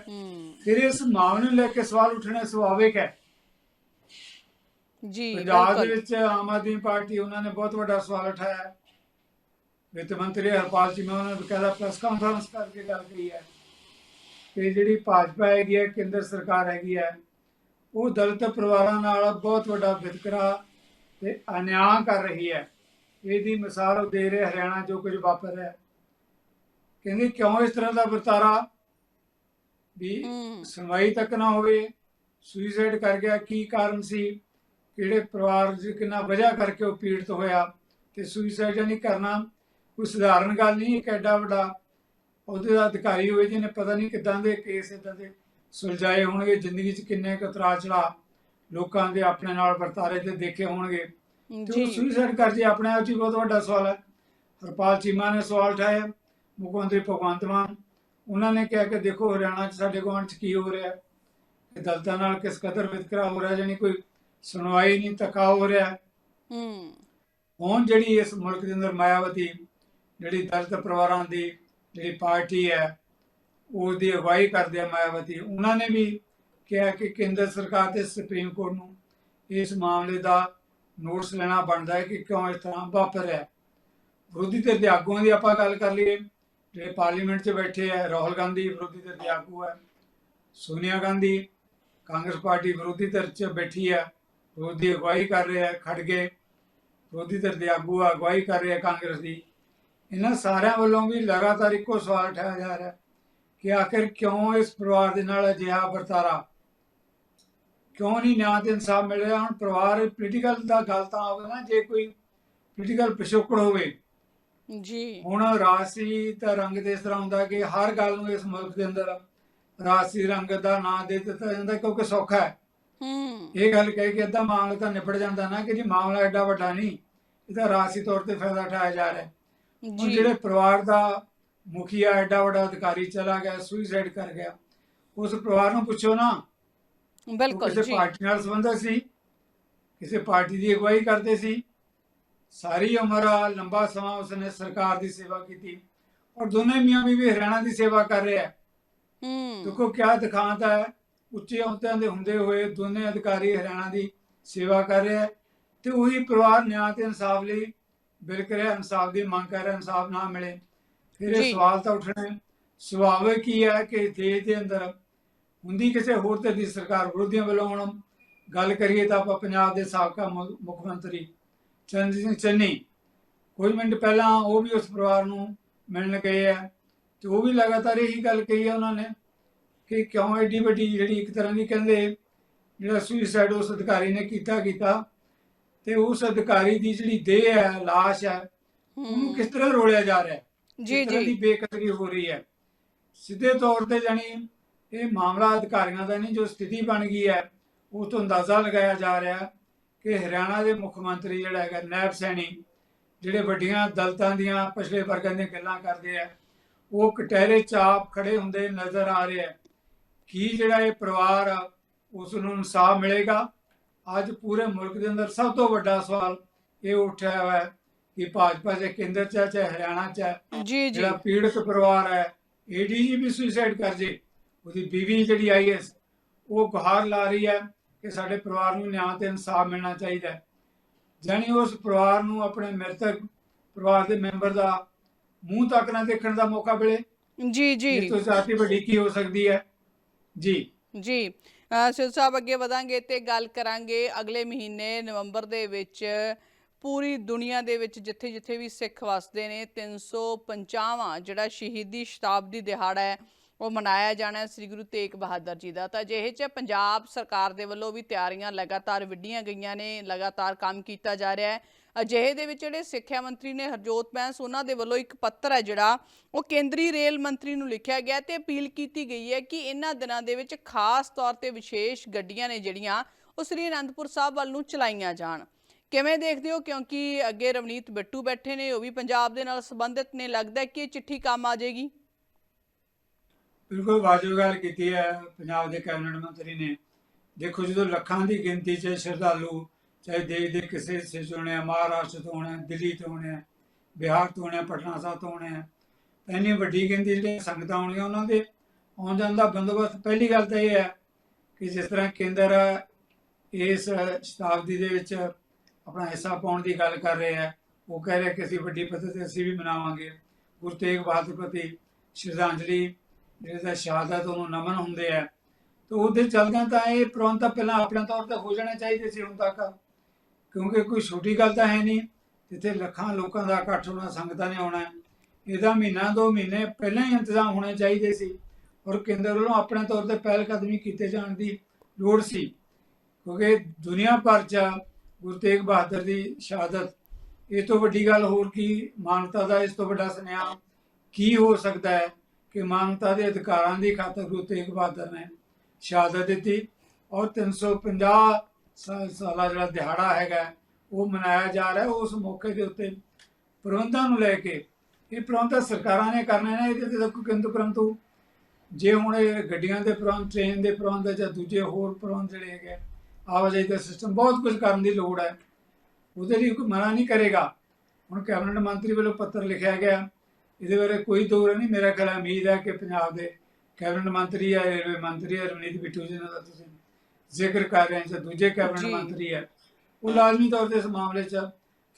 Speaker 1: ਫਿਰ ਇਸ ਮਾਮਲੇ ਨੂੰ ਲੈ ਕੇ ਸਵਾਲ ਉੱਠਣਾ ਸੁਭਾਵਿਕ ਹੈ।
Speaker 2: ਜੀ
Speaker 1: ਪੰਜਾਬ ਦੇ ਵਿੱਚ ਆਮ ਆਦਮੀ ਪਾਰਟੀ ਉਹਨਾਂ ਨੇ ਬਹੁਤ ਵੱਡਾ ਸਵਾਲ ਉਠਾਇਆ ਹੈ। ਵਿੱਤ ਮੰਤਰੀ ਹਰਪਾਲ ਚੀਮਾ ਉਹਨਾਂ ਨੇ ਬਕਾਇਦਾ ਪ੍ਰੈਸ ਕਾਨਫਰੰਸ ਕਰਕੇ ਗੱਲ ਕਹੀ ਹੈ ਕਿ ਜਿਹੜੀ ਭਾਜਪਾ ਹੈਗੀ ਹੈ ਕੇਂਦਰ ਸਰਕਾਰ ਹੈਗੀ ਹੈ ਉਹ ਦਲਿਤ ਪਰਿਵਾਰਾਂ ਨਾਲ ਬਹੁਤ ਵੱਡਾ ਵਿਤਕਰਾ ਤੇ ਅਨਿਆਂ ਕਰ ਰਹੀ ਹੈ। ਇਹਦੀ ਮਿਸਾਲ ਉਹ ਦੇ ਰਹੇ ਹਰਿਆਣਾ ਜੋ ਕੁਝ ਵਾਪਰ ਰਿਹਾ ਹੈ। ਕਹਿੰਦੇ ਕਿਉਂ ਇਸ ਤਰ੍ਹਾਂ ਦਾ ਵਰਤਾਰਾ? ਵੀ ਸੁਣਵਾਈ ਤੱਕ ਨਾ ਹੋਵੇ ਸੁਸਾਈਡ ਕਰ ਗਿਆ ਕੀ ਕਾਰਨ ਸੀ? ਕਿਹੜੇ ਪਰਿਵਾਰ ਦੀ ਕਿੰਨਾ ਵਜ੍ਹਾ ਕਰਕੇ ਉਹ ਪੀੜਤ ਹੋਇਆ? ਤੇ ਸੁਸਾਈਡ ਨਹੀਂ ਕਰਨਾ ਕੋਈ ਸਧਾਰਨ ਗੱਲ ਨਹੀਂ ਇੱਕ ਐਡਾ ਵੱਡਾ ਉਹਦੇ ਦਾ ਅਧਿਕਾਰੀ ਹੋਵੇ ਜਿਹਨੇ ਪਤਾ ਨਹੀਂ ਕਿਦਾਂ ਦੇ ਕੇਸ ਇਦਾਂ ਦੇ ਸੁਲਝਾਏ ਹੋਣਗੇ ਜ਼ਿੰਦਗੀ 'ਚ ਕਿੰਨੇ ਕੁ ਉਤਰਾਅ ਚੜ੍ਹਾਅ ਲੋਕਾਂ ਦੇ ਆਪਣੇ ਨਾਲ ਵਰਤਾਰੇ ਤੇ ਦੇਖੇ ਹੋਣਗੇ। ਤੇ
Speaker 2: ਜੀ।
Speaker 1: ਉਹ ਕਰ ਜੇ ਆਪਣੇ ਆਪ 'ਚ ਬਹੁਤ ਵੱਡਾ ਸਵਾਲ ਹੈ। ਹਰਪਾਲ ਚੀਮਾ ਨੇ ਸਵਾਲ ਉਠਾਇਆ। ਮੁੱਖ ਮੰਤਰੀ ਭਗਵੰਤ ਮਾਨ ਉਹਨਾਂ ਨੇ ਕਿਹਾ ਕਿ ਦੇਖੋ ਹਰਿਆਣਾ 'ਚ ਸਾਡੇ ਗੁਆਂਢ 'ਚ ਕੀ ਹੋ ਰਿਹਾ ਹੈ ਕਿ ਦਲਤਾਂ ਨਾਲ ਕਿਸ ਕਦਰ ਵਿਤਕਰਾ ਹੋ ਰਿਹਾ ਜਾਨੀ ਕੋਈ ਸੁਣਵਾਈ ਨਹੀਂ ਧੱਕਾ ਹੋ ਰਿਹਾ ਹੈ। ਹੁਣ ਜਿਹੜੀ ਇਸ ਮੁਲਕ ਦੇ ਅੰਦਰ ਮਾਇਆਵਤੀ ਜਿਹੜੀ ਦਲਿਤ ਪਰਿਵਾਰਾਂ ਦੀ ਜਿਹੜੀ ਪਾਰਟੀ ਹੈ ਉਸ ਦੀ ਅਗਵਾਈ ਕਰਦੇ ਆ ਮਾਇਆਵਤੀ ਉਹਨਾਂ ਨੇ ਵੀ ਕਿਹਾ ਕਿ ਕੇਂਦਰ ਸਰਕਾਰ ਤੇ ਸੁਪਰੀਮ ਕੋਰਟ ਨੂੰ ਇਸ ਮਾਮਲੇ ਦਾ ਨੋਟਿਸ ਲੈਣਾ ਬਣਦਾ ਹੈ ਕਿ ਕਿਉਂ ਇਸ ਤਰ੍ਹਾਂ ਵਾਪਰ ਰਿਹਾ। ਵਿਰੋਧੀ ਧਿਰ ਦੇ ਆਗੂਆਂ ਦੀ ਆਪਾਂ ਗੱਲ ਕਰ ਲਈਏ ਜਿਹੜੇ ਪਾਰਲੀਮੈਂਟ 'ਚ ਬੈਠੇ ਹੈ, ਰਾਹੁਲ ਗਾਂਧੀ ਵਿਰੋਧੀ ਧਿਰ ਦੇ ਆਗੂ ਹੈ, ਸੋਨੀਆ ਗਾਂਧੀ ਕਾਂਗਰਸ ਪਾਰਟੀ ਵਿਰੋਧੀ ਧਿਰ 'ਚ ਬੈਠੀ ਹੈ, ਵਿਰੋਧੀ ਅਗਵਾਈ ਕਰ ਰਿਹਾ ਹੈ ਖੜਗੇ ਵਿਰੋਧੀ ਧਿਰ ਦੇ ਆਗੂ ਅਗਵਾਈ ਕਰ ਰਿਹਾ ਕਾਂਗਰਸ ਦੀ। ਇਹਨਾਂ ਸਾਰਿਆਂ ਵੱਲੋਂ ਵੀ ਲਗਾਤਾਰ ਇੱਕੋ ਸਵਾਲ ਉਠਾਇਆ ਜਾ ਰਿਹਾ ਕਿ ਆਖਿਰ ਕਿਉਂ ਇਸ ਪਰਿਵਾਰ ਦੇ ਨਾਲ ਅਜਿਹਾ ਵਰਤਾਰਾ? ਕਿਉਂ ਨਹੀਂ ਨਿਆਂ ਤੇ ਇਨਸਾਫ ਮਿਲ ਰਿਹਾ? ਹੁਣ ਪਰਿਵਾਰ ਪੋਲੀਟੀਕਲ ਦਾ ਗੱਲ ਤਾਂ ਆਵੇ ਨਾ, ਜੇ ਕੋਈ ਪੋਲੀਟੀਕਲ ਪਿਛੋਕੜ ਹੋਵੇ
Speaker 2: ਜੀ।
Speaker 1: ਹੁਣ ਰਾਜਸੀ ਤਾਂ ਰੰਗ ਦੇ ਇਸ ਤਰ੍ਹਾਂ ਹੁੰਦਾ ਕਿ ਹਰ ਗੱਲ ਨੂੰ ਇਸ ਮੁਲਕ ਦੇ ਅੰਦਰ ਰਾਜਸੀ ਰੰਗ ਦਾ ਨਾਂ ਦੇ ਦਿੱਤਾ ਜਾਂਦਾ ਕਿਉਂਕਿ ਸੌਖਾ ਹੈ।
Speaker 2: ਹੂੰ।
Speaker 1: ਇਹ ਗੱਲ ਕਹਿ ਕੇ ਅੱਧਾ ਮਾਮਲਾ ਤਾਂ ਨਿਪਟ ਜਾਂਦਾ ਨਾ ਕਿ ਜੀ ਮਾਮਲਾ ਐਡਾ ਵੱਡਾ ਨਹੀਂ ਇਹਦਾ ਰਾਜਸੀ ਤੌਰ ਤੇ ਫਾਇਦਾ ਉਠਾਇਆ ਜਾ ਰਿਹਾ।
Speaker 2: ਜੀ।
Speaker 1: ਜਿਹੜੇ ਪਰਿਵਾਰ ਦਾ ਮੁਖੀਆ ਐਡਾ ਵੱਡਾ ਅਧਿਕਾਰੀ ਚਲਾ ਗਿਆ ਸੁਸਾਈਡ ਕਰ ਗਿਆ ਉਸ ਪਰਿਵਾਰ ਨੂੰ ਪੁੱਛੋ ਨਾ।
Speaker 2: ਬਿਲਕੁਲ
Speaker 1: ਕਿਸੇ
Speaker 2: ਜੀ।
Speaker 1: ਪਾਰਟੀ ਨਾਲ ਸੰਬੰਧਿਤ ਸੀ ਕਿਸੇ ਪਾਰਟੀ ਦੀ ਅਗਵਾਈ ਕਰਦੇ ਸੀ ਸਾਰੀ ਉਮਰ ਲੰਬਾ ਸਮਾਂ ਉਸਨੇ ਸਰਕਾਰ ਦੀ ਸੇਵਾ ਕੀਤੀ ਔਰ ਦੋਨੇ ਮੀਆਂ ਬੀਵੀ ਹਰਿਆਣਾ ਦੀ ਸੇਵਾ ਕਰ ਰਹੇ ਹੈ।
Speaker 2: ਹੂੰ।
Speaker 1: ਦੇਖੋ ਕਿਆ ਦਿਖਾਂਦਾ ਹੈ। ਉੱਚੇ ਅਹੁਦਿਆਂ ਦੇ ਹੁੰਦੇ ਹੋਏ ਦੋਨੇ ਅਧਿਕਾਰੀ ਹਰਿਆਣਾ ਦੀ ਸੇਵਾ ਕਰ ਰਹੇ ਹੈ ਤੇ ਉਹੀ ਪਰਿਵਾਰ ਨਿਆਂ ਤੇ ਇਨਸਾਫ ਲਈ ਬਿਲਕ ਰਿਹਾ ਇਨਸਾਫ ਦੀ ਮੰਗ ਕਰ ਰਿਹਾ ਇਨਸਾਫ ਨਾ ਮਿਲੇ। ਫਿਰ ਇਹ। ਸਵਾਲ ਤਾਂ ਉੱਠਣੇ ਸੁਭਾਵਿਕ ਹੀ ਹੈ ਕਿ ਦੇਸ਼ ਦੇ ਅੰਦਰ ਹੁੰਦੀ ਕਿਸੇ ਹੋਰ ਤੇ ਦੀ ਸਰਕਾਰ ਵਿਰੋਧੀਆਂ ਵੱਲੋਂ ਹੁਣ ਗੱਲ ਕਰੀਏ ਤਾਂ ਆਪਾਂ ਪੰਜਾਬ ਦੇ ਸਾਬਕਾ ਮੁੱਖ ਮੰਤਰੀ ਚੰਦ ਸਿੰਘ ਚੰਨੀ ਕੁਝ ਮਿੰਟ ਪਹਿਲਾਂ ਉਹ ਵੀ ਉਸ ਪਰਿਵਾਰ ਨੂੰ ਮਿਲਣ ਗਏ ਆ ਤੇ ਉਹ ਵੀ ਲਗਾਤਾਰ ਇਹੀ ਗੱਲ ਕਹੀ ਹੈ ਉਹਨਾਂ ਨੇ ਕਿ ਕਿਉਂ ਐਡੀ ਵੱਡੀ ਜਿਹੜੀ ਇੱਕ ਤਰ੍ਹਾਂ ਦੀ ਕਹਿੰਦੇ ਜਿਹੜਾ ਸੁਸਾਈਡ ਉਸ ਅਧਿਕਾਰੀ ਨੇ ਕੀਤਾ ਕੀਤਾ ਤੇ ਉਸ ਅਧਿਕਾਰੀ ਦੀ ਜਿਹੜੀ ਦੇਹ ਹੈ ਲਾਸ਼ ਹੈ ਉਹਨੂੰ ਕਿਸ ਤਰ੍ਹਾਂ ਰੋਲਿਆ ਜਾ ਰਿਹਾ
Speaker 2: ਜੀ
Speaker 1: ਤਰ੍ਹਾਂ ਦੀ
Speaker 2: ਜੀ
Speaker 1: ਬੇਕਦਰੀ ਹੋ ਰਹੀ ਹੈ? ਸਿੱਧੇ ਤੌਰ ਤੇ ਜਾਨੀ ਇਹ ਮਾਮਲਾ ਅਧਿਕਾਰੀਆਂ ਦਾ ਨਹੀਂ ਜੋ ਸਥਿਤੀ ਬਣ ਗਈ ਹੈ ਉਹ ਤੋਂ ਅੰਦਾਜ਼ਾ ਲਗਾਇਆ ਜਾ ਰਿਹਾ ਹੈ ਕਿ ਹਰਿਆਣਾ ਦੇ ਮੁੱਖ ਮੰਤਰੀ ਜਿਹੜਾ ਹੈਗਾ ਨੈਬ ਸੈਣੀ ਜਿਹੜੇ ਵੱਡੀਆਂ ਦਲਤਾਂ ਦੀਆਂ ਪਿਛਲੇ ਵਰਗਾਂ ਦੀਆਂ ਗੱਲਾਂ ਕਰਦੇ ਆ ਉਹ ਕਟਹਿਰੇ ਚਾਪ ਖੜੇ ਹੁੰਦੇ ਨਜ਼ਰ ਆ ਰਹੇ ਹੈ ਕੀ ਜਿਹੜਾ ਇਹ ਪਰਿਵਾਰ ਆ ਉਸ ਨੂੰ ਇਨਸਾਫ ਮਿਲੇਗਾ? ਅੱਜ ਪੂਰੇ ਮੁਲਕ ਦੇ ਅੰਦਰ ਸਭ ਤੋਂ ਵੱਡਾ ਸਵਾਲ ਇਹ ਉੱਠਿਆ ਹੋਇਆ ਹੈ ਕਿ ਭਾਜਪਾ ਦੇ ਕੇਂਦਰ ਚ ਚਾਹੇ ਹਰਿਆਣਾ ਚ
Speaker 2: ਜੀ ਜੀ।
Speaker 1: ਜਿਹੜਾ ਪੀੜਤ ਪਰਿਵਾਰ ਹੈ ਏਡੀਜੀ ਵੀ ਸੁਸਾਈਡ ਕਰ ਜੇ ਉਹਦੀ ਬੀਵੀ ਜਿਹੜੀ ਆਈਐਸ ਉਹ ਗੁਹਾਰ ਲਾ ਰਹੀ ਹੈ। ਕਿ ਸਾਡੇ ਪਰਿਵਾਰ ਨੂੰ ਨਿਆਂ ਤੇ ਇਨਸਾਫ ਮਿਲਣਾ ਚਾਹੀਦਾ ਹੈ। ਜਾਨੀ ਉਸ ਪਰਿਵਾਰ ਨੂੰ ਆਪਣੇ ਮ੍ਰਿਤਕ ਪਰਿਵਾਰ ਦੇ ਮੈਂਬਰ ਦਾ ਮੂੰਹ ਤੱਕ ਨਾ ਦੇਖਣ ਦਾ ਮੌਕਾ ਮਿਲੇ।
Speaker 2: ਜੀ
Speaker 1: ਇਸ
Speaker 2: ਜੀ
Speaker 1: ਤੋਂ ਜ਼ਿਆਦਾ ਵੱਡੀ ਕੀ ਹੋ ਸਕਦੀ ਹੈ? ਜੀ।
Speaker 2: ਜੀ। ਸਿਰ ਸਾਹਿਬ ਅੱਗੇ ਵਧਾਂਗੇ ਤੇ ਗੱਲ ਕਰਾਂਗੇ ਅਗਲੇ ਮਹੀਨੇ ਨਵੰਬਰ ਦੇ ਵਿੱਚ ਪੂਰੀ ਦੁਨੀਆ ਦੇ ਵਿੱਚ ਜਿੱਥੇ ਜਿੱਥੇ ਵੀ ਸਿੱਖ ਵਸਦੇ ਨੇ 350ਵਾਂ ਜਿਹੜਾ ਸ਼ਹੀਦੀ ਸ਼ਤਾਬਦੀ ਦਿਹਾੜਾ ਹੈ ਉਹ ਮਨਾਇਆ ਜਾਣਾ ਸ੍ਰੀ ਗੁਰੂ ਤੇਗ ਬਹਾਦਰ ਜੀ ਦਾ। ਤਾਂ ਅਜਿਹੇ 'ਚ ਪੰਜਾਬ ਸਰਕਾਰ ਦੇ ਵੱਲੋਂ ਵੀ ਤਿਆਰੀਆਂ ਲਗਾਤਾਰ ਵਿੱਢੀਆਂ ਗਈਆਂ ਨੇ, ਲਗਾਤਾਰ ਕੰਮ ਕੀਤਾ ਜਾ ਰਿਹਾ ਹੈ। ਅਜਿਹੇ ਦੇ ਵਿੱਚ ਜਿਹੜੇ ਸਿੱਖਿਆ ਮੰਤਰੀ ਨੇ ਹਰਜੋਤ ਬੈਂਸ, ਉਹਨਾਂ ਦੇ ਵੱਲੋਂ ਇੱਕ ਪੱਤਰ ਹੈ ਜਿਹੜਾ, ਉਹ ਕੇਂਦਰੀ ਰੇਲ ਮੰਤਰੀ ਨੂੰ ਲਿਖਿਆ ਗਿਆ ਤੇ ਅਪੀਲ ਕੀਤੀ ਗਈ ਹੈ ਕਿ ਇਹਨਾਂ ਦਿਨਾਂ ਦੇ ਵਿੱਚ ਖਾਸ ਤੌਰ ਤੇ ਵਿਸ਼ੇਸ਼ ਗੱਡੀਆਂ ਨੇ ਜਿਹੜੀਆਂ, ਉਹ ਸ੍ਰੀ ਅਨੰਦਪੁਰ ਸਾਹਿਬ ਵੱਲ ਨੂੰ ਚਲਾਈਆਂ ਜਾਣ। ਕਿਵੇਂ ਦੇਖਦੇ ਹੋ? ਕਿਉਂਕਿ ਅੱਗੇ ਰਵਨੀਤ ਬਿੱਟੂ ਬੈਠੇ ਨੇ, ਉਹ ਵੀ ਪੰਜਾਬ ਦੇ ਨਾਲ ਸੰਬੰਧਿਤ ਨੇ। ਲੱਗਦਾ ਕਿ ਇਹ ਚਿੱਠੀ ਕੰਮ ਆ ਜਾਏਗੀ।
Speaker 1: ਬਿਲਕੁਲ ਵਾਜਬ ਗੱਲ ਕੀਤੀ ਹੈ, ਪੰਜਾਬ ਦੇ ਕੈਬਨਿਟ ਮੰਤਰੀ ਨੇ। ਦੇਖੋ, ਜਦੋਂ ਲੱਖਾਂ ਦੀ ਗਿਣਤੀ 'ਚ ਸ਼ਰਧਾਲੂ ਚਾਹੇ ਦੇਸ਼ ਦੇ ਕਿਸੇ ਹਿੱਸੇ 'ਚੋਂ ਹੋਣੇ ਆ, ਮਹਾਰਾਸ਼ਟਰ ਤੋਂ ਹੋਣੇ ਦਿੱਲੀ ਤੋਂ ਹੋਣੇ ਆ, ਬਿਹਾਰ ਤੋਂ ਹੋਣੇ ਆ, ਪਟਨਾ ਸਾਹਿਬ ਤੋਂ ਹੋਣੇ ਆ ਇੰਨੀ ਵੱਡੀ ਗਿਣਤੀ ਜਿਹੜੀਆਂ ਸੰਗਤਾਂ ਆਉਣੀਆਂ ਉਹਨਾਂ ਦੇ ਆਉਣ ਜਾਣ ਦਾ ਬੰਦੋਬਸਤ ਪਹਿਲੀ ਗੱਲ ਤਾਂ ਇਹ ਹੈ ਕਿ ਜਿਸ ਤਰ੍ਹਾਂ ਕੇਂਦਰ ਇਸ ਸ਼ਤਾਬਦੀ ਦੇ ਵਿੱਚ ਆਪਣਾ ਹਿੱਸਾ ਪਾਉਣ ਦੀ ਗੱਲ ਕਰ ਰਹੇ ਹੈ ਉਹ ਕਹਿ ਰਿਹਾ ਕਿ ਅਸੀਂ ਵੱਡੀ ਪੱਧਰ ਤੇ ਅਸੀਂ ਵੀ ਮਨਾਵਾਂਗੇ। ਗੁਰੂ ਤੇਗ ਬਹਾਦਰ ਪ੍ਰਤੀ ਸ਼ਰਧਾਂਜਲੀ ਜਿਹੜੇ ਦਾ ਸ਼ਹਾਦਤ ਉਹਨੂੰ ਨਮਨ ਹੁੰਦੇ ਆ, ਤੇ ਉਹਦੇ ਚੱਲਦਿਆਂ ਤਾਂ ਇਹ ਪ੍ਰਬੰਧ ਤਾਂ ਪਹਿਲਾਂ ਆਪਣੇ ਤੌਰ ਤੇ ਹੋ ਜਾਣੇ ਚਾਹੀਦੇ ਸੀ ਹੁਣ ਤੱਕ। ਕਿਉਂਕਿ ਕੋਈ ਛੋਟੀ ਗੱਲ ਤਾਂ ਹੈ ਨਹੀਂ, ਜਿੱਥੇ ਲੱਖਾਂ ਲੋਕਾਂ ਦਾ ਇਕੱਠ ਹੋਣਾ, ਸੰਗਤਾਂ ਨੇ ਆਉਣਾ, ਇਹਦਾ ਮਹੀਨਾ, ਦੋ ਮਹੀਨੇ ਪਹਿਲਾਂ ਹੀ ਇੰਤਜ਼ਾਮ ਹੋਣੇ ਚਾਹੀਦੇ ਸੀ। ਔਰ ਕੇਂਦਰ ਵੱਲੋਂ ਆਪਣੇ ਤੌਰ ਤੇ ਪਹਿਲ ਕਦਮੀ ਕੀਤੇ ਜਾਣ ਦੀ ਲੋੜ ਸੀ। ਕਿਉਂਕਿ ਦੁਨੀਆ ਭਰ 'ਚ ਗੁਰੂ ਤੇਗ ਬਹਾਦਰ ਦੀ ਸ਼ਹਾਦਤ ਇਸ ਤੋਂ ਵੱਡੀ ਗੱਲ ਹੋਰ ਕੀ ਮਾਨਵਤਾ ਦਾ ਇਸ ਤੋਂ ਵੱਡਾ ਸੁਨੇਹਾ ਕੀ ਹੋ ਸਕਦਾ ਹੈ? ਕਿ ਮਾਨਵਤਾ ਦੇ ਅਧਿਕਾਰਾਂ ਦੀ ਖਾਤਰ ਗੁਰੂ ਤੇਗ ਬਹਾਦਰ ਨੇ ਸ਼ਹਾਦਤ ਦਿੱਤੀ ਔਰ 350 ਸਾ- ਸਾਲਾ ਜਿਹੜਾ ਦਿਹਾੜਾ ਹੈਗਾ, ਉਹ ਮਨਾਇਆ ਜਾ ਰਿਹਾ। ਉਸ ਮੌਕੇ ਦੇ ਉੱਤੇ ਪ੍ਰਬੰਧਾਂ ਨੂੰ ਲੈ ਕੇ ਇਹ ਪ੍ਰਬੰਧ ਸਰਕਾਰਾਂ ਨੇ ਕਰਨੇ ਨੇ। ਇਹਦੇ ਤੇ ਤਾਂ ਕਿੰਤੂ ਪਰੰਤੂ ਜੇ ਹੁਣ ਇਹ ਗੱਡੀਆਂ ਦੇ ਪ੍ਰਬੰਧ, ਟ੍ਰੇਨ ਦੇ ਪ੍ਰਬੰਧ ਜਾਂ ਦੂਜੇ ਹੋਰ ਪ੍ਰਬੰਧ ਜਿਹੜੇ ਹੈਗੇ, ਆਵਾਜਾਈ ਦਾ ਸਿਸਟਮ ਬਹੁਤ ਕੁਝ ਕਰਨ ਦੀ ਲੋੜ ਹੈ। ਉਹਦੇ ਲਈ ਕੋਈ ਮਨਾ ਨਹੀਂ ਕਰੇਗਾ। ਹੁਣ ਕੈਬਨਿਟ ਮੰਤਰੀ ਵੱਲੋਂ ਪੱਤਰ ਲਿਖਿਆ ਗਿਆ ਇਹਦੇ ਬਾਰੇ ਕੋਈ ਦੋ ਨਹੀਂ ਮੇਰਾ ਖਿਆਲ ਉਮੀਦ ਹੈ ਕਿ ਪੰਜਾਬ ਦੇ ਕੈਬਨਿਟ ਮੰਤਰੀ ਹੈ ਰੇਲਵੇ ਮੰਤਰੀ ਹੈ ਰਵਨੀਤ ਬਿੱਟੂ ਜੀ ਦਾ ਤੁਸੀਂ ਜ਼ਿਕਰ ਕਰ ਰਹੇ ਹੋ ਜਾਂ ਦੂਜੇ ਕੈਬਨਿਟ। ਮੰਤਰੀ ਹੈ ਉਹ ਲਾਜ਼ਮੀ ਤੌਰ ਤੇ ਇਸ ਮਾਮਲੇ 'ਚ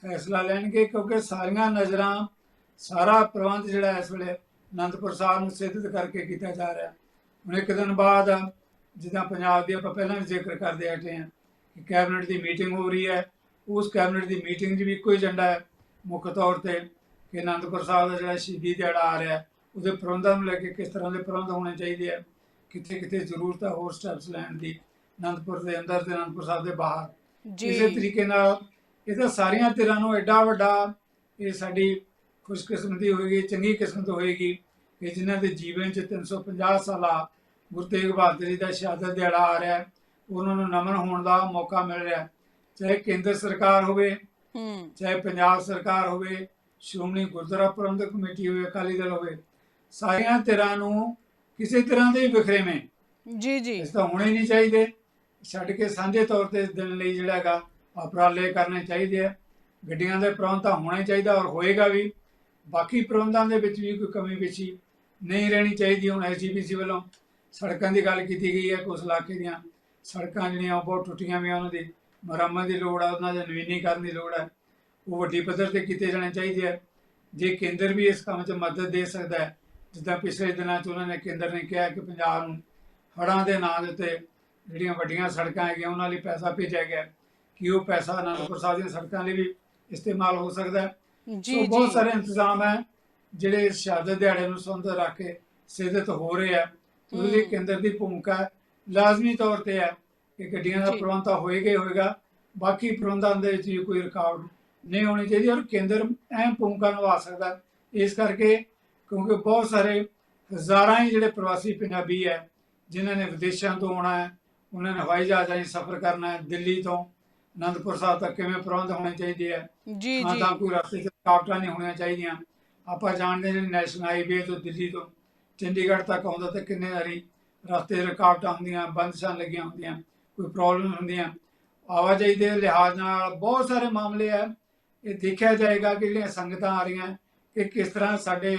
Speaker 1: ਫੈਸਲਾ ਲੈਣਗੇ ਕਿਉਂਕਿ ਸਾਰੀਆਂ ਨਜ਼ਰਾਂ ਸਾਰਾ ਪ੍ਰਬੰਧ ਜਿਹੜਾ ਇਸ ਵੇਲੇ ਅਨੰਦਪੁਰ ਸਾਹਿਬ ਨੂੰ ਸਿੱਧਤ ਕਰਕੇ ਕੀਤਾ ਜਾ ਰਿਹਾ। ਹੁਣ ਇੱਕ ਦਿਨ ਬਾਅਦ ਜਿੱਦਾਂ ਪੰਜਾਬ ਦੀ ਆਪਾਂ ਪਹਿਲਾਂ ਵੀ ਜ਼ਿਕਰ ਕਰਦੇ ਹਟੇ ਹਾਂ ਕਿ ਕੈਬਨਿਟ ਦੀ ਮੀਟਿੰਗ ਹੋ ਰਹੀ ਹੈ। ਉਸ ਕੈਬਨਿਟ ਦੀ ਮੀਟਿੰਗ 'ਚ ਵੀ ਇੱਕੋ ਹੀ ਏਜੰਡਾ ਹੈ। ਮੁੱਖ ਤੌਰ ਤੇ ਕਿ ਅਨੰਦਪੁਰ ਸਾਹਿਬ ਦਾ ਜਿਹੜਾ ਸ਼ਹੀਦੀ ਦਿਹਾੜਾ ਆ ਰਿਹਾ ਉਹਦੇ ਪ੍ਰਬੰਧਾਂ ਨੂੰ ਲੈ ਕੇ ਕਿਸ ਤਰ੍ਹਾਂ ਦੇ ਪ੍ਰਬੰਧ ਹੋਣੇ ਚਾਹੀਦੇ ਆ ਕਿੱਥੇ ਕਿੱਥੇ ਜ਼ਰੂਰਤ ਹੈ ਹੋਰ ਸਟੈਪਸ ਲੈਣ ਦੀ ਅਨੰਦਪੁਰ ਦੇ ਅੰਦਰ ਤੇ ਅਨੰਦਪੁਰ ਸਾਹਿਬ ਦੇ ਬਾਹਰ। ਇਸੇ ਤਰੀਕੇ ਨਾਲ ਇਹ ਤਾਂ ਸਾਰੀਆਂ ਧਿਰਾਂ ਨੂੰ ਐਡਾ ਵੱਡਾ ਇਹ ਸਾਡੀ ਖੁਸ਼ਕਿਸਮਤੀ ਹੋਏਗੀ ਚੰਗੀ ਕਿਸਮਤ ਹੋਏਗੀ ਕਿ ਜਿਨ੍ਹਾਂ ਦੇ ਜੀਵਨ 'ਚ 350 ਸਾਲਾ ਗੁਰੂ ਤੇਗ ਬਹਾਦਰ ਜੀ ਦਾ ਸ਼ਹਾਦਤ ਦਿਹਾੜਾ ਆ ਰਿਹਾ ਉਹਨਾਂ ਨੂੰ ਨਮਨ ਹੋਣ ਦਾ ਮੌਕਾ ਮਿਲ ਰਿਹਾ। ਚਾਹੇ ਕੇਂਦਰ ਸਰਕਾਰ ਹੋਵੇ
Speaker 2: ਹੂੰ।
Speaker 1: ਚਾਹੇ ਪੰਜਾਬ ਸਰਕਾਰ ਹੋਵੇ ਸ਼੍ਰੋਮਣੀ ਗੁਰਦੁਆਰਾ ਪ੍ਰਬੰਧਕ ਕਮੇਟੀ ਹੋਵੇ ਅਕਾਲੀ ਦਲ ਹੋਵੇ ਸਾਰੀਆਂ ਧਿਰਾਂ ਨੂੰ ਕਿਸੇ ਤਰ੍ਹਾਂ ਦੇ ਵਿਖਰੇਵੇਂ
Speaker 2: ਜੀ ਜੀ।
Speaker 1: ਇਸ ਤਾਂ ਹੋਣੇ ਨਹੀਂ ਚਾਹੀਦੇ। ਛੱਡ ਕੇ ਸਾਂਝੇ ਤੌਰ ਤੇ ਦਿਨ ਲਈ ਜਿਹੜਾ ਹੈਗਾ ਉਪਰਾਲੇ ਕਰਨੇ ਚਾਹੀਦੇ ਆ। ਗੱਡੀਆਂ ਦੇ ਪ੍ਰਬੰਧ ਤਾਂ ਹੋਣਾ ਚਾਹੀਦਾ ਔਰ ਹੋਏਗਾ ਵੀ। ਬਾਕੀ ਪ੍ਰਬੰਧਾਂ ਦੇ ਵਿੱਚ ਵੀ ਕੋਈ ਕਮੀ ਪੇਸ਼ੀ ਨਹੀਂ ਰਹਿਣੀ ਚਾਹੀਦੀ। ਹੁਣ ਐਸਜੀਪੀਸੀ ਵੱਲੋਂ ਸੜਕਾਂ ਦੀ ਗੱਲ ਕੀਤੀ ਗਈ ਹੈ ਕੁਝ ਇਲਾਕੇ ਦੀਆਂ ਸੜਕਾਂ ਜਿਹੜੀਆਂ ਬਹੁਤ ਟੁੱਟੀਆਂ ਹੋਈਆਂ ਉਹਨਾਂ ਦੀ ਮੁਰੰਮਤ ਦੀ ਲੋੜ ਹੈ ਉਹਨਾਂ ਦੇ ਨਵੀਨੀਕਰਨ ਦੀ ਲੋੜ ਹੈ ਉਹ ਵੱਡੀ ਪੱਧਰ ਤੇ ਕੀਤੇ ਜਾਣੇ ਚਾਹੀਦੇ ਆ। ਜੇ ਕੇਂਦਰ ਵੀ ਇਸ ਕੰਮ 'ਚ ਮਦਦ ਦੇ ਸਕਦਾ ਹੈ ਜਿੱਦਾਂ ਪਿਛਲੇ ਦਿਨਾਂ 'ਚ ਉਹਨਾਂ ਨੇ ਕੇਂਦਰ ਨੇ ਕਿਹਾ ਕਿ ਪੰਜਾਬ ਨੂੰ ਹੜ੍ਹਾਂ ਦੇ ਨਾਂ ਦੇ ਉੱਤੇ ਜਿਹੜੀਆਂ ਵੱਡੀਆਂ ਸੜਕਾਂ ਹੈਗੀਆਂ ਉਹਨਾਂ ਲਈ ਪੈਸਾ ਭੇਜਿਆ ਗਿਆ ਕਿ ਉਹ ਪੈਸਾ ਅਨੰਦਪੁਰ ਸਾਹਿਬ ਦੀਆਂ ਸੜਕਾਂ ਲਈ ਵੀ ਇਸਤੇਮਾਲ ਹੋ ਸਕਦਾ ਹੈ।
Speaker 2: ਜੀ
Speaker 1: ਸੋ ਬਹੁਤ
Speaker 2: ਜੀ।
Speaker 1: ਸਾਰੇ ਇੰਤਜ਼ਾਮ ਹੈ ਜਿਹੜੇ ਇਸ ਸ਼ਹਾਦਤ ਦਿਹਾੜੇ ਨੂੰ ਸੰਬੰਧ ਰੱਖ ਕੇ ਸਿੱਧਤ ਹੋ ਰਹੇ ਆ ਉਹਦੇ। ਕੇਂਦਰ ਦੀ ਭੂਮਿਕਾ ਲਾਜ਼ਮੀ ਤੌਰ ਤੇ ਹੈ ਕਿ ਗੱਡੀਆਂ ਦਾ
Speaker 2: ਜੀ।
Speaker 1: ਪ੍ਰਬੰਧ ਤਾਂ ਹੋਏਗਾ ਹੀ ਹੋਏਗਾ। ਬਾਕੀ ਪ੍ਰਬੰਧਾਂ ਦੇ ਵਿੱਚ ਕੋਈ ਰੁਕਾਵਟ ਨਹੀਂ ਹੋਣੀ ਚਾਹੀਦੀ ਔਰ ਕੇਂਦਰ ਅਹਿਮ ਭੂਮਿਕਾ ਨਿਭਾ ਸਕਦਾ। ਇਸ ਕਰਕੇ ਕਿਉਂਕਿ ਬਹੁਤ ਸਾਰੇ ਹਜ਼ਾਰਾਂ ਹੀ ਜਿਹੜੇ ਪ੍ਰਵਾਸੀ ਪੰਜਾਬੀ ਹੈ ਜਿਨ੍ਹਾਂ ਨੇ ਵਿਦੇਸ਼ਾਂ ਤੋਂ ਆਉਣਾ ਹੈ ਉਹਨਾਂ ਨੇ ਹਵਾਈ ਜਹਾਜ਼ਾਂ 'ਚ ਸਫ਼ਰ ਕਰਨਾ ਹੈ ਦਿੱਲੀ ਤੋਂ ਅਨੰਦਪੁਰ ਸਾਹਿਬ ਤੱਕ ਕਿਵੇਂ ਪ੍ਰਬੰਧ ਹੋਣੇ ਚਾਹੀਦੇ ਹੈ।
Speaker 2: ਜੀ ਜੀ।
Speaker 1: ਤਾਂ ਕੋਈ ਰਸਤੇ 'ਚ ਰੁਕਾਵਟਾਂ ਨਹੀਂ ਹੋਣੀਆਂ ਚਾਹੀਦੀਆਂ। ਆਪਾਂ ਜਾਣਦੇ ਨੇ ਨੈਸ਼ਨਲ ਹਾਈਵੇ ਤੋਂ ਦਿੱਲੀ ਤੋਂ ਚੰਡੀਗੜ੍ਹ ਤੱਕ ਆਉਂਦਾ ਤੇ ਕਿੰਨੇ ਵਾਰੀ ਰਸਤੇ ਰੁਕਾਵਟਾਂ ਹੁੰਦੀਆਂ ਬੰਦਸ਼ਾਂ ਲੱਗੀਆਂ ਹੁੰਦੀਆਂ ਕੋਈ ਪ੍ਰੋਬਲਮ ਹੁੰਦੀਆਂ। ਆਵਾਜਾਈ ਦੇ ਲਿਹਾਜ਼ ਨਾਲ ਬਹੁਤ ਸਾਰੇ ਮਾਮਲੇ ਆ ਇਹ ਦੇਖਿਆ ਜਾਏਗਾ ਕਿ ਜਿਹੜੀਆਂ ਸੰਗਤਾਂ ਆ ਰਹੀਆਂ ਕਿ ਕਿਸ ਤਰ੍ਹਾਂ ਸਾਡੇ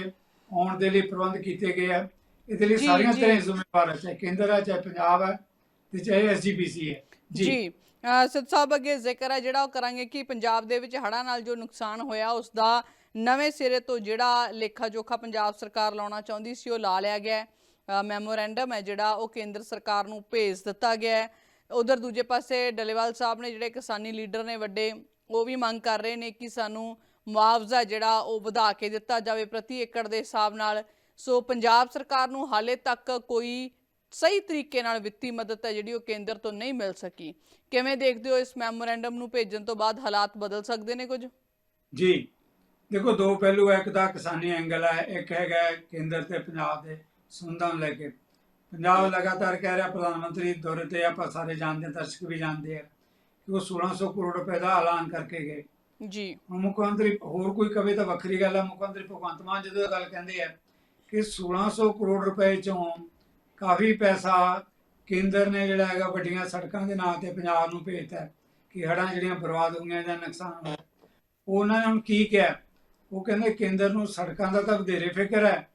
Speaker 1: ਆਉਣ ਦੇ ਲਈ ਪ੍ਰਬੰਧ ਕੀਤੇ ਗਏ ਆ। ਇਹਦੇ ਲਈ ਸਾਰੀਆਂ। ਤਰ੍ਹਾਂ ਜ਼ਿੰਮੇਵਾਰ ਹੈ ਚਾਹੇ ਕੇਂਦਰ ਹੈ ਚਾਹੇ ਪੰਜਾਬ ਹੈ ਤੇ ਚਾਹੇ ਐਸਜੀਪੀਸੀ ਹੈ
Speaker 2: ਜੀ। ਸਤ ਸਾਹਿਬ ਅੱਗੇ ਜ਼ਿਕਰ ਹੈ ਜਿਹੜਾ ਉਹ ਕਰਾਂਗੇ ਕਿ ਪੰਜਾਬ ਦੇ ਵਿੱਚ ਹੜ੍ਹਾਂ ਨਾਲ ਜੋ ਨੁਕਸਾਨ ਹੋਇਆ ਉਸ ਦਾ ਨਵੇਂ ਸਿਰੇ ਤੋਂ ਜਿਹੜਾ ਲੇਖਾ ਜੋਖਾ ਪੰਜਾਬ ਸਰਕਾਰ ਲਾਉਣਾ ਚਾਹੁੰਦੀ ਸੀ ਉਹ ਲਾ ਲਿਆ ਗਿਆ ਮੈਮੋਰੈਂਡਮ ਹੈ ਜਿਹੜਾ ਉਹ ਕੇਂਦਰ ਸਰਕਾਰ ਨੂੰ ਭੇਜ ਦਿੱਤਾ ਗਿਆ ਉਧਰ ਦੂਜੇ ਪਾਸੇ ਡੱਲੇਵਾਲ ਸਾਹਿਬ ਨੇ ਜਿਹੜੇ ਕਿਸਾਨੀ ਲੀਡਰ ਨੇ ਵੱਡੇ ਉਹ ਵੀ ਮੰਗ ਕਰ ਰਹੇ ਨੇ ਕਿ ਸਾਨੂੰ ਮੁਆਵਜ਼ਾ ਜਿਹੜਾ ਉਹ ਵਧਾ ਕੇ ਦਿੱਤਾ ਜਾਵੇ ਪ੍ਰਤੀ ਏਕੜ ਦੇ ਹਿਸਾਬ ਨਾਲ। ਸੋ ਪੰਜਾਬ ਸਰਕਾਰ ਨੂੰ ਹਾਲੇ ਤੱਕ ਕੋਈ ਸਹੀ ਤਰੀਕੇ ਨਾਲ ਵਿੱਤੀ ਮਦਦ ਹੈ ਜਿਹੜੀ ਉਹ ਕੇਂਦਰ ਤੋਂ ਨਹੀਂ ਮਿਲ ਸਕੀ। ਕਿਵੇਂ ਦੇਖਦੇ ਹੋ ਇਸ ਮੈਮੋਰੈਂਡਮ ਨੂੰ ਭੇਜਣ ਤੋਂ ਬਾਅਦ ਹਾਲਾਤ ਬਦਲ ਸਕਦੇ ਨੇ ਕੁਝ?
Speaker 1: ਜੀ, ਦੇਖੋ, ਦੋ ਪਹਿਲੂ ਹੈ। ਇੱਕ ਤਾਂ ਕਿਸਾਨੀ ਐਂਗਲ ਹੈ, ਇੱਕ ਹੈਗਾ ਕੇਂਦਰ ਤੇ ਪੰਜਾਬ ਦੇ ਸੰਬੰਧਾਂ ਨੂੰ ਲੈ ਕੇ। ਪੰਜਾਬ ਲਗਾਤਾਰ ਕਹਿ ਰਿਹਾ, ਪ੍ਰਧਾਨ ਮੰਤਰੀ ਦੌਰੇ ਤੇ ਆਪਾਂ ਸਾਰੇ ਜਾਣਦੇ ਹਾਂ, ਦਰਸ਼ਕ ਵੀ ਜਾਣਦੇ ਆ। ਕਿ ਉਹ 1600 ਕਰੋੜ ਰੁਪਏ ਦਾ ਐਲਾਨ ਕਰਕੇ ਗਏ।
Speaker 2: ਜੀ।
Speaker 1: ਮੁੱਖ ਮੰਤਰੀ ਹੋਰ ਕੋਈ ਕਵੇ ਤਾਂ ਵੱਖਰੀ ਗੱਲ ਹੈ ਮੁੱਖ ਮੰਤਰੀ ਭਗਵੰਤ ਮਾਨ ਜਦੋਂ ਇਹ ਗੱਲ ਕਹਿੰਦੇ ਆ ਕਿ 1600 ਕਰੋੜ ਰੁਪਏ ਚੋਂ ਕਾਫੀ ਪੈਸਾ ਕੇਂਦਰ ਨੇ ਜਿਹੜਾ ਹੈਗਾ ਵੱਡੀਆਂ ਸੜਕਾਂ ਦੇ ਨਾਂ ਤੇ ਪੰਜਾਬ ਨੂੰ ਭੇਜਤਾ ਕਿ ਹੜ੍ਹਾਂ ਜਿਹੜੀਆਂ ਬਰਬਾਦ ਹੋਈਆਂ ਜਾਂ ਨੁਕਸਾਨ ਹੋਇਆ। ਉਹਨਾਂ ਨੇ ਹੁਣ ਕੀ ਕਿਹਾ? ਉਹ ਕਹਿੰਦੇ ਕੇਂਦਰ ਨੂੰ ਸੜਕਾਂ ਦਾ ਤਾਂ ਵਧੇਰੇ ਫਿਕਰ ਹੈ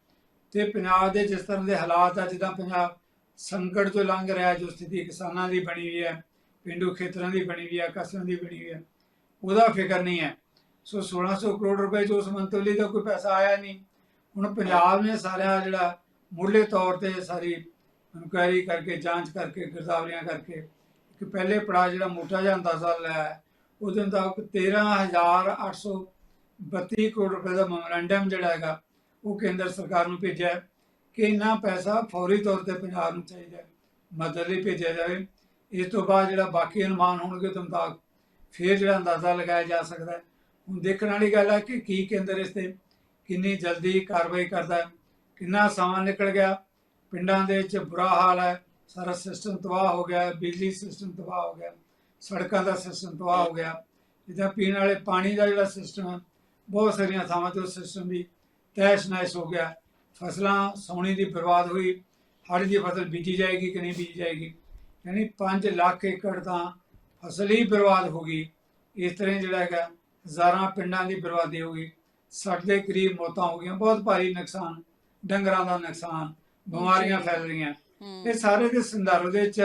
Speaker 1: ਤੇ ਪੰਜਾਬ ਦੇ ਜਿਸ ਤਰ੍ਹਾਂ ਦੇ ਹਾਲਾਤ ਆ ਜਿੱਦਾਂ ਪੰਜਾਬ ਸੰਕਟ ਤੋਂ ਲੰਘ ਰਿਹਾ ਜੋ ਸਥਿਤੀ ਕਿਸਾਨਾਂ ਦੀ ਬਣੀ ਹੋਈ ਹੈ ਪਿੰਡੂ ਖੇਤਰਾਂ ਦੀ ਬਣੀ ਵੀ ਹੈ ਕਸਬਾਂ ਦੀ ਬਣੀ ਵੀ ਹੈ ਉਹਦਾ ਫਿਕਰ ਨਹੀਂ ਹੈ। ਸੋ 1600 ਕਰੋੜ ਰੁਪਏ ਜੋ ਉਸ ਮੰਤਵਲੀ ਦਾ ਕੋਈ ਪੈਸਾ ਆਇਆ ਨਹੀਂ। ਹੁਣ ਪੰਜਾਬ ਨੇ ਸਾਰਾ ਜਿਹੜਾ ਮੁੱਢਲੇ ਤੌਰ ਤੇ ਸਾਰੀ ਇਨਕੁਆਇਰੀ ਕਰਕੇ, ਜਾਂਚ ਕਰਕੇ, ਗਿਰਦਾਵਰੀਆਂ ਕਰਕੇ, ਇੱਕ ਪਹਿਲੇ ਪੜਾਅ ਜਿਹੜਾ ਮੋਟਾ ਜਿਹਾ ਅੰਦਾਜ਼ਾ ਲਾਇਆ ਉਹਦੇ ਮੁਤਾਬਕ 13832 ਕਰੋੜ ਰੁਪਏ ਦਾ ਮੈਮੋਰੈਂਡਮ ਜਿਹੜਾ ਹੈਗਾ, ਉਹ ਕੇਂਦਰ ਸਰਕਾਰ ਨੂੰ ਭੇਜਿਆ ਕਿ ਇੰਨਾ ਪੈਸਾ ਫੌਰੀ ਤੌਰ ਤੇ ਪੰਜਾਬ ਨੂੰ ਚਾਹੀਦਾ ਮਦਦ ਲਈ ਭੇਜਿਆ ਜਾਵੇ। ਇਸ ਤੋਂ ਬਾਅਦ ਜਿਹੜਾ ਬਾਕੀ ਅਨੁਮਾਨ ਹੋਣਗੇ ਉਹਦੇ ਮੁਤਾਬਕ ਫਿਰ ਜਿਹੜਾ ਅੰਦਾਜ਼ਾ ਲਗਾਇਆ ਜਾ ਸਕਦਾ ਹੈ। ਹੁਣ ਦੇਖਣ ਵਾਲੀ ਗੱਲ ਹੈ ਕਿ ਕੀ ਕੇਂਦਰ ਇਸ ਤੇ ਕਿੰਨੀ ਜਲਦੀ ਕਾਰਵਾਈ ਕਰਦਾ ਹੈ, ਕਿੰਨਾ ਸਮਾਂ ਨਿਕਲ ਗਿਆ, ਪਿੰਡਾਂ ਦੇ ਵਿੱਚ ਬੁਰਾ ਹਾਲ ਹੈ, ਸਾਰਾ ਸਿਸਟਮ ਤਬਾਹ ਹੋ ਗਿਆ, ਬਿਜਲੀ ਸਿਸਟਮ ਤਬਾਹ ਹੋ ਗਿਆ, ਸੜਕਾਂ ਦਾ ਸਿਸਟਮ ਤਬਾਹ ਹੋ ਗਿਆ, ਜਿੱਦਾਂ ਪੀਣ ਵਾਲੇ ਪਾਣੀ ਦਾ ਜਿਹੜਾ ਸਿਸਟਮ ਹੈ, ਬਹੁਤ ਸਾਰੀਆਂ ਥਾਵਾਂ ਤੇ ਉਹ ਸਿਸਟਮ ਵੀ ਤਹਿਸ ਨਹਿਸ ਹੋ ਗਿਆ। ਫਸਲਾਂ ਸੌਣੀ ਦੀ ਬਰਬਾਦ ਹੋਈ, ਹੜ੍ਹ ਦੀ ਫਸਲ ਬੀਜੀ ਜਾਏਗੀ ਕਿ ਨਹੀਂ ਬੀਜੀ ਜਾਏਗੀ? ਯਾਨੀ 5 ਲੱਖ ਏਕੜ ਤਾਂ ਫਸਲ ਹੀ ਬਰਬਾਦ ਹੋ ਗਈ। ਇਸ ਤਰ੍ਹਾਂ ਜਿਹੜਾ ਹੈਗਾ ਹਜ਼ਾਰਾਂ ਪਿੰਡਾਂ ਦੀ ਬਰਬਾਦੀ ਹੋ ਗਈ। ਸੱਠ ਦੇ ਕਰੀਬ ਮੌਤਾਂ ਹੋ ਗਈਆਂ। ਬਹੁਤ ਭਾਰੀ ਨੁਕਸਾਨ ਡੰਗਰਾਂ ਦਾ ਨੁਕਸਾਨ ਬਿਮਾਰੀਆਂ। ਫੈਲ ਰਹੀਆਂ। ਇਹ ਸਾਰੇ ਦੇ ਸੰਦਰਭ ਦੇ ਵਿੱਚ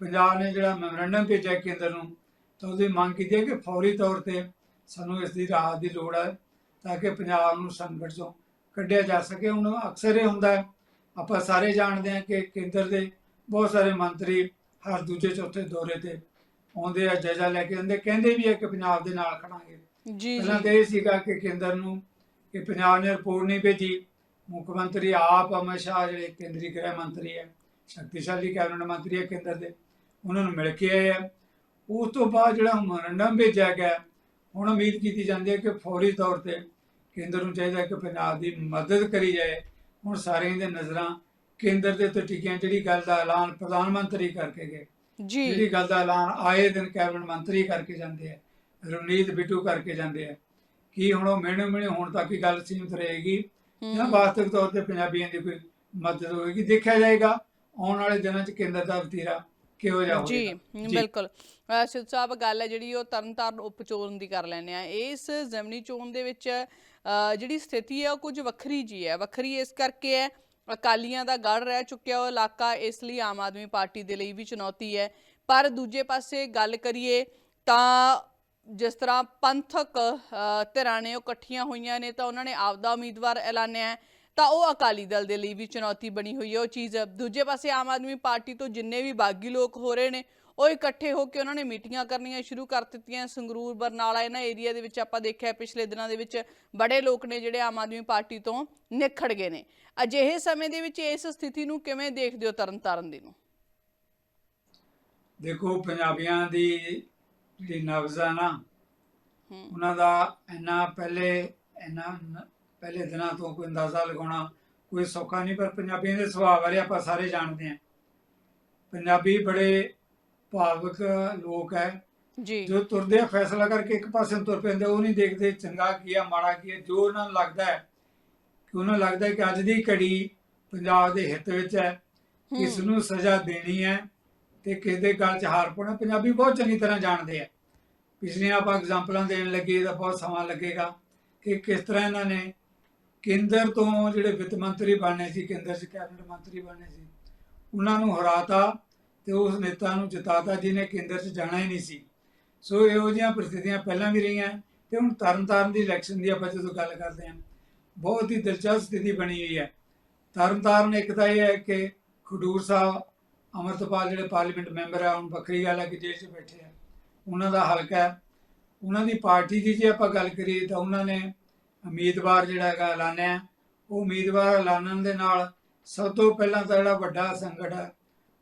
Speaker 1: ਪੰਜਾਬ ਨੇ ਜਿਹੜਾ ਮੈਮੋਰੈਂਡਮ ਭੇਜਿਆ ਕੇਂਦਰ ਨੂੰ ਤਾਂ ਉਹਦੀ ਮੰਗ ਕੀਤੀ ਹੈ ਕਿ ਫੌਰੀ ਤੌਰ ਤੇ ਸਾਨੂੰ ਇਸ ਦੀ ਰਾਹਤ ਦੀ ਲੋੜ ਹੈ ਤਾਂ ਕਿ ਪੰਜਾਬ ਨੂੰ ਸੰਕਟ ਚੋਂ ਕੱਢਿਆ ਜਾ ਸਕੇ। ਹੁਣ ਅਕਸਰ ਇਹ ਹੁੰਦਾ ਹੈ ਆਪਾਂ ਸਾਰੇ ਜਾਣਦੇ ਹਾਂ ਕਿ ਕੇਂਦਰ ਦੇ ਬਹੁਤ ਸਾਰੇ ਮੰਤਰੀ ਹਰ ਦੂਜੇ ਚੌਥੇ ਦੌਰੇ ਤੇ ਆਉਂਦੇ ਆ ਜਾਇਜ਼ਾ ਲੈ ਕੇ ਆਉਂਦੇ। ਕਹਿੰਦੇ ਵੀ ਹੈ ਕਿ ਪੰਜਾਬ ਦੇ ਨਾਲ ਖੜਾਂਗੇ।
Speaker 2: ਜੀ
Speaker 1: ਪਹਿਲਾਂ ਤਾਂ ਇਹ ਸੀਗਾ ਕਿ ਕੇਂਦਰ ਨੂੰ ਕਿ ਪੰਜਾਬ ਨੇ ਰਿਪੋਰਟ ਨਹੀਂ ਭੇਜੀ। ਮੁੱਖ ਮੰਤਰੀ ਆਪ ਸ਼ਾਹ ਜਿਹੜੇ ਕੇਂਦਰੀ ਗ੍ਰਹਿ ਮੰਤਰੀ ਹੈ ਸ਼ਕਤੀਸ਼ਾਲੀ ਕੈਬਨਿਟ ਮੰਤਰੀ ਹੈ ਕੇਂਦਰ ਦੇ ਉਹਨਾਂ ਨੂੰ ਮਿਲ ਕੇ ਆਏ ਆ। ਉਸ ਤੋਂ ਬਾਅਦ ਜਿਹੜਾ ਮੈਮੋਰੰਡਮ ਭੇਜਿਆ ਗਿਆ ਹੁਣ ਉਮੀਦ ਕੀਤੀ ਜਾਂਦੀ ਹੈ ਕਿ ਫੌਰੀ ਤੌਰ ਤੇ ਕੇਂਦਰ ਨੂੰ ਚਾਹੀਦਾ ਕਿ ਪੰਜਾਬ ਦੀ ਮਦਦ ਕਰੀ ਜਾਏ। ਹੁਣ ਸਾਰਿਆਂ ਦੇ ਨਜ਼ਰਾਂ ਕੇਂਦਰ ਦੇ ਉੱਤੇ ਟਿਕੀਆਂ ਜਿਹੜੀ ਗੱਲ ਦਾ ਐਲਾਨ ਪ੍ਰਧਾਨ ਮੰਤਰੀ ਕਰਕੇ ਗਏ।
Speaker 2: ਜੀ।
Speaker 1: ਜਿਹੜੀ ਗੱਲ ਦਾ ਐਲਾਨ ਆਏ ਦਿਨ ਕੈਬਨਿਟ ਮੰਤਰੀ ਕਰਕੇ ਜਾਂਦੇ ਆ ਰਵਨੀਤ ਬਿੱਟੂ ਕਰਕੇ ਜਾਂਦੇ ਆ। ਕੀ ਹੁਣ ਉਹ ਮਿਹਣੇ ਮਿਹਣੇ ਹੁਣ ਤੱਕ ਹੀ ਗੱਲ ਸੀਮਿਤ ਰਹੇਗੀ? ਜਾਂ ਵਾਸਤਵਿਕ ਤੌਰ ਤੇ ਪੰਜਾਬੀਆਂ ਦੀ ਕੋਈ ਮਦਦ ਹੋਏਗੀ? ਦੇਖਿਆ ਜਾਏਗਾ ਆਉਣ ਵਾਲੇ ਦਿਨਾਂ 'ਚ ਕੇਂਦਰ ਦਾ ਵਤੀਰਾ ਕਿਹੋ ਜਿਹਾ
Speaker 2: ਜੀ
Speaker 1: ਹੋਵੇਗਾ
Speaker 2: ਬਿਲਕੁਲ। ਅ, ਸਿੱਧ ਸਾਹਿਬ ਗੱਲ ਹੈ ਜਿਹੜੀ ਉਹ ਤਰਨਤਾਰਨ ਉਪ ਚੋਣ ਦੀ ਕਰ ਲੈਂਦੇ ਆ। ਇਸ ਜ਼ਮਨੀ ਚੋਣ ਦੇ ਵਿੱਚ ਜਿਹੜੀ ਸਥਿਤੀ ਹੈ ਉਹ ਕੁਝ ਵੱਖਰੀ ਜੀ ਹੈ। ਵੱਖਰੀ ਇਸ ਕਰਕੇ ਹੈ ਅਕਾਲੀਆਂ ਦਾ ਗੜ ਰਹਿ ਚੁੱਕਿਆ, ਉਹ ਇਲਾਕਾ ਇਸ ਲਈ ਆਮ ਆਦਮੀ ਪਾਰਟੀ ਦੇ ਲਈ ਵੀ ਚੁਣੌਤੀ ਹੈ। ਪਰ ਦੂਜੇ ਪਾਸੇ ਗੱਲ ਕਰੀਏ ਤਾਂ ਜਿਸ ਤਰ੍ਹਾਂ ਪੰਥਕ ਧਿਰਾਂ ਨੇ ਉਹ ਇਕੱਠੀਆਂ ਹੋਈਆਂ ਨੇ, ਤਾਂ ਉਹਨਾਂ ਨੇ ਆਪਦਾ ਉਮੀਦਵਾਰ ਐਲਾਨਿਆ ਤਾਂ ਉਹ ਅਕਾਲੀ ਦਲ ਦੇ ਲਈ ਵੀ ਚੁਣੌਤੀ ਬਣੀ ਹੋਈ ਹੈ। ਉਹ ਚੀਜ਼ ਦੂਜੇ ਪਾਸੇ ਆਮ ਆਦਮੀ ਪਾਰਟੀ ਤੋਂ ਜਿੰਨੇ ਵੀ ਬਾਗੀ ਲੋਕ ਹੋ ਰਹੇ ਨੇ ਉਹ ਇਕੱਠੇ ਹੋ ਕੇ ਉਹਨਾਂ ਨੇ ਮੀਟਿੰਗਾਂ ਕਰਨੀਆਂ ਸ਼ੁਰੂ ਕਰ ਦਿੱਤੀਆਂ। ਸੰਗਰੂਰ ਬਰਨਾਲਾ ਇਹਨਾਂ ਏਰੀਆ ਦੇ ਵਿੱਚ ਆਪਾਂ ਦੇਖਿਆ ਪਿਛਲੇ ਦਿਨਾਂ ਦੇ ਵਿੱਚ ਬੜੇ ਲੋਕ ਨੇ ਜਿਹੜੇ ਆਮ ਆਦਮੀ ਪਾਰਟੀ ਤੋਂ ਨਿਖੜ ਗਏ ਨੇ। ਅਜਿਹੇ ਸਮੇਂ ਦੇ ਵਿੱਚ ਇਸ ਸਥਿਤੀ ਨੂੰ ਕਿਵੇਂ ਦੇਖਦੇ ਹੋ ਤਰਨਤਾਰਨ ਦੀ ਨੂੰ?
Speaker 1: ਦੇਖੋ ਪੰਜਾਬੀਆਂ ਦੀ ਜਿਹੜੀ ਨਬਜ਼ ਆ ਨਾ ਉਹਨਾਂ ਦਾ ਇੰਨਾ ਪਹਿਲੇ ਇੰਨਾ ਪਹਿਲੇ ਦਿਨਾਂ ਤੋਂ ਕੋਈ ਅੰਦਾਜ਼ਾ ਲਗਾਉਣਾ ਕੋਈ ਸੌਖਾ ਨਹੀਂ ਪਰ ਪੰਜਾਬੀਆਂ ਦੇ ਸੁਭਾਅ ਬਾਰੇ ਆਪਾਂ ਸਾਰੇ ਜਾਣਦੇ ਹਾਂ। ਪੰਜਾਬੀ ਬੜੇ ਭਾਵੁਕ ਲੋਕ ਹੈ।
Speaker 2: ਜੀ।
Speaker 1: ਜੋ ਤੁਰਦੇ ਆ ਫੈਸਲਾ ਕਰਕੇ ਇੱਕ ਪਾਸੇ ਨੂੰ ਤੁਰ ਪੈਂਦੇ ਉਹ ਨਹੀਂ ਦੇਖਦੇ ਚੰਗਾ ਕੀ ਆ ਮਾੜਾ ਕੀ ਆ ਜੋ ਉਹਨਾਂ ਨੂੰ ਲੱਗਦਾ ਹੈ ਕਿ ਉਹਨਾਂ ਨੂੰ ਲੱਗਦਾ ਹੈ ਕਿ ਅੱਜ ਦੀ ਘੜੀ ਪੰਜਾਬ ਦੇ ਹਿੱਤ ਵਿੱਚ ਹੈ ਕਿਸ ਨੂੰ ਸਜ਼ਾ ਦੇਣੀ ਹੈ ਤੇ ਕਿਸ ਦੇ ਗਲ 'ਚ ਹਾਰ ਪਾਉਣਾ। ਪੰਜਾਬੀ ਬਹੁਤ ਚੰਗੀ ਤਰ੍ਹਾਂ ਜਾਣਦੇ ਆ। ਪਿਛਲੀਆਂ ਆਪਾਂ ਐਗਜ਼ਾਮਪਲਾਂ ਦੇਣ ਲੱਗੇ ਤਾਂ ਬਹੁਤ ਸਮਾਂ ਲੱਗੇਗਾ ਕਿ ਕਿਸ ਤਰ੍ਹਾਂ ਇਹਨਾਂ ਨੇ ਕੇਂਦਰ ਤੋਂ ਜਿਹੜੇ ਵਿੱਤ ਮੰਤਰੀ ਬਣਨੇ ਸੀ ਕੇਂਦਰ 'ਚ ਕੈਬਨਿਟ ਮੰਤਰੀ ਬਣਨੇ ਸੀ ਉਹਨਾਂ ਨੂੰ ਹਰਾਤਾ। ਤੇ ਉਸ ਨੇਤਾ ਨੂੰ ਜਿਤਾਤਾ ਜਿਹਨੇ ਕੇਂਦਰ 'ਚ ਜਾਣਾ ਹੀ ਨਹੀਂ ਸੀ। ਸੋ ਇਹੋ ਜਿਹੀਆਂ ਪ੍ਰਸਥਿਤੀਆਂ ਪਹਿਲਾਂ ਵੀ ਰਹੀਆਂ ਤੇ ਹੁਣ ਤਰਨਤਾਰਨ ਦੀ ਇਲੈਕਸ਼ਨ ਦੀ ਆਪਾਂ ਜਦੋਂ ਗੱਲ ਕਰਦੇ ਹਾਂ, ਬਹੁਤ ਹੀ ਦਿਲਚਸਪ ਸਥਿਤੀ ਬਣੀ ਹੋਈ ਹੈ। ਤਰਨਤਾਰਨ ਇੱਕ ਤਾਂ ਇਹ ਹੈ ਕਿ ਖਡੂਰ ਸਾਹਿਬ, ਅਮਰਤਪਾਲ ਜਿਹੜੇ ਪਾਰਲੀਮੈਂਟ ਮੈਂਬਰ ਆ, ਹੁਣ ਵੱਖਰੀ ਗੱਲ ਹੈ ਕਿ ਜੇਲ੍ਹ 'ਚ ਬੈਠੇ ਆ। ਉਹਨਾਂ ਦਾ ਹਲਕਾ ਹੈ। ਉਹਨਾਂ ਦੀ ਪਾਰਟੀ ਦੀ ਜੇ ਆਪਾਂ ਗੱਲ ਕਰੀਏ ਤਾਂ ਉਹਨਾਂ ਨੇ ਉਮੀਦਵਾਰ ਜਿਹੜਾ ਹੈਗਾ ਐਲਾਨਿਆ। ਉਹ ਉਮੀਦਵਾਰ ਐਲਾਨਣ ਦੇ ਨਾਲ ਸਭ ਤੋਂ ਪਹਿਲਾਂ ਤਾਂ ਜਿਹੜਾ ਵੱਡਾ ਸੰਕਟ ਹੈ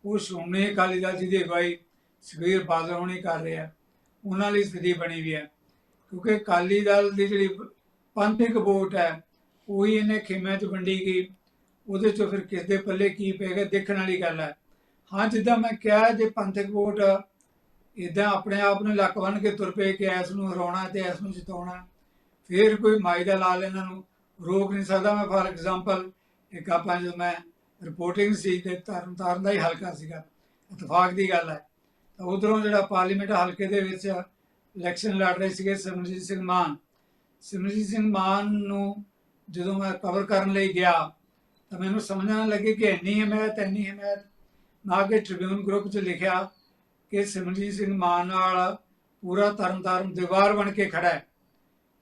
Speaker 1: ਉਹ ਸ਼੍ਰੋਮਣੀ ਅਕਾਲੀ ਦਲ ਜੀ ਦੀ ਅਗਵਾਈ ਸੁਖਬੀਰ ਬਾਦਲ ਹੋਣੀ ਕਰ ਰਿਹਾ ਉਹਨਾਂ ਲਈ ਸਥਿਤੀ ਬਣੀ ਵੀ ਹੈ। ਕਿਉਂਕਿ ਅਕਾਲੀ ਦਲ ਦੀ ਜਿਹੜੀ ਪੰਥਕ ਵੋਟ ਹੈ, ਉਹੀ ਇਹਨੇ ਖੇਮਿਆਂ 'ਚ ਵੰਡੀ ਗਈ। ਉਹਦੇ 'ਚੋਂ ਫਿਰ ਕਿਸ ਦੇ ਪੱਲੇ ਕੀ ਪਏਗਾ ਦੇਖਣ ਵਾਲੀ ਗੱਲ ਹੈ। ਹਾਂ, ਜਿੱਦਾਂ ਮੈਂ ਕਿਹਾ, ਜੇ ਪੰਥਕ ਵੋਟ ਇਦਾਂ ਆਪਣੇ ਆਪ ਨੂੰ ਲੱਕ ਬੰਨ ਕੇ ਤੁਰ ਪਏ ਕਿ ਇਸ ਨੂੰ ਹਰਾਉਣਾ ਤੇ ਇਸ ਨੂੰ ਜਿਤਾਉਣਾ, ਫਿਰ ਕੋਈ ਮਾਈ ਦਾ ਲਾਲ ਇਹਨਾਂ ਨੂੰ ਰੋਕ ਨਹੀਂ ਸਕਦਾ। ਮੈਂ ਫਾਰ ਐਗਜ਼ਾਮਪਲ ਇੱਕ ਆਪਾਂ ਜਦੋਂ ਮੈਂ ਰਿਪੋਰਟਿੰਗ ਸੀ ਤੇ ਤਰਨ ਤਾਰਨ ਦਾ ਹੀ ਹਲਕਾ ਸੀਗਾ। ਇਤਫਾਕ ਦੀ ਗੱਲ ਹੈ। ਤਾਂ ਉਧਰੋਂ ਜਿਹੜਾ ਪਾਰਲੀਮੈਂਟ ਹਲਕੇ ਦੇ ਵਿੱਚ ਇਲੈਕਸ਼ਨ ਲੜ ਰਹੇ ਸੀਗੇ ਸਿਮਰਜੀਤ ਸਿੰਘ ਮਾਨ। ਸਿਮਰਜੀਤ ਸਿੰਘ ਮਾਨ ਨੂੰ ਜਦੋਂ ਮੈਂ ਕਵਰ ਕਰਨ ਲਈ ਗਿਆ, ਤਾਂ ਮੈਨੂੰ ਸਮਝਣ ਲੱਗੇ ਕਿ ਇੰਨੀ ਹਮਾਇਤ ਇੰਨੀ ਹਮਾਇਤ ਨਾ ਕਿ ਟ੍ਰਿਬਿਊਨ ਗਰੁੱਪ 'ਚ ਲਿਖਿਆ ਕਿ ਸਿਮਰਜੀਤ ਸਿੰਘ ਮਾਨ ਨਾਲ ਪੂਰਾ ਤਰਨਤਾਰਨ ਦੀਵਾਰ ਬਣ ਕੇ ਖੜਾ ਹੈ।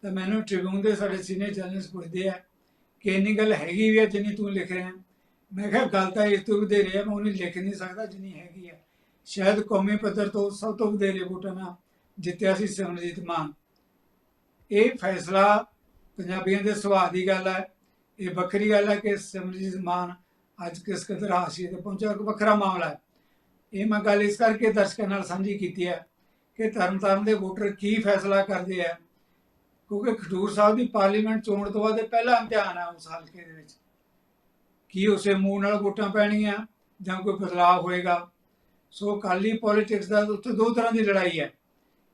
Speaker 1: ਤਾਂ ਮੈਨੂੰ ਟ੍ਰਿਬਿਊਨ ਦੇ ਸਾਡੇ ਸੀਨੀਅਰ ਜਰਨਲਿਸਟ ਪੁੱਛਦੇ ਆ ਕਿ ਇੰਨੀ ਗੱਲ ਹੈਗੀ ਵੀ ਹੈ ਜਿੰਨੀ ਤੂੰ ਲਿਖ ਰਿਹਾ ਮੈਂ ਕਿਹਾ ਗੱਲ ਤਾਂ ਇਸ ਤੋਂ ਵਧੇਰੇ ਹੈ ਮੈਂ ਉਹਨੂੰ ਲਿਖ ਨਹੀਂ ਸਕਦਾ ਜਿੰਨੀ ਹੈਗੀ ਹੈ ਸ਼ਾਇਦ ਕੌਮੀ ਪੱਧਰ ਤੋਂ ਸਭ ਤੋਂ ਵਧੇਰੇ ਵੋਟਾਂ ਨਾਲ ਜਿੱਤਿਆ ਸੀ ਸਿਮਰਜੀਤ ਮਾਨ। ਇਹ ਫੈਸਲਾ ਪੰਜਾਬੀਆਂ ਦੇ ਸੁਭਾਅ ਦੀ ਗੱਲ ਹੈ ਇਹ ਵੱਖਰੀ ਗੱਲ ਹੈ ਕਿ ਸਿਮਰਜੀਤ ਮਾਨ ਅੱਜ ਕਿਸ ਕਦਰ ਹਾਸੀਏ ਤੇ ਪਹੁੰਚਿਆ ਇੱਕ ਵੱਖਰਾ ਮਾਮਲਾ ਹੈ। ਇਹ ਮੈਂ ਗੱਲ ਇਸ ਕਰਕੇ ਦਰਸ਼ਕਾਂ ਨਾਲ ਸਾਂਝੀ ਕੀਤੀ ਹੈ ਕਿ ਤਰਨਤਾਰਨ ਦੇ ਵੋਟਰ ਕੀ ਫੈਸਲਾ ਕਰਦੇ ਆ। ਕਿਉਂਕਿ ਖਡੂਰ ਸਾਹਿਬ ਦੀ ਪਾਰਲੀਮੈਂਟ ਚੋਣ ਤੋਂ ਬਾਅਦ ਇਹ ਪਹਿਲਾ ਇਮਤਿਹਾਨ ਹੈ ਉਸ ਹਲਕੇ ਦੇ ਵਿੱਚ। ਕੀ ਉਸੇ ਮੂੰਹ ਨਾਲ ਵੋਟਾਂ ਪੈਣਗੀਆਂ ਜਾਂ ਕੋਈ ਬਦਲਾਅ ਹੋਏਗਾ? ਸੋ ਅਕਾਲੀ ਪੋਲਿਟਿਕਸ ਦਾ ਉੱਥੇ ਦੋ ਤਰ੍ਹਾਂ ਦੀ ਲੜਾਈ ਹੈ।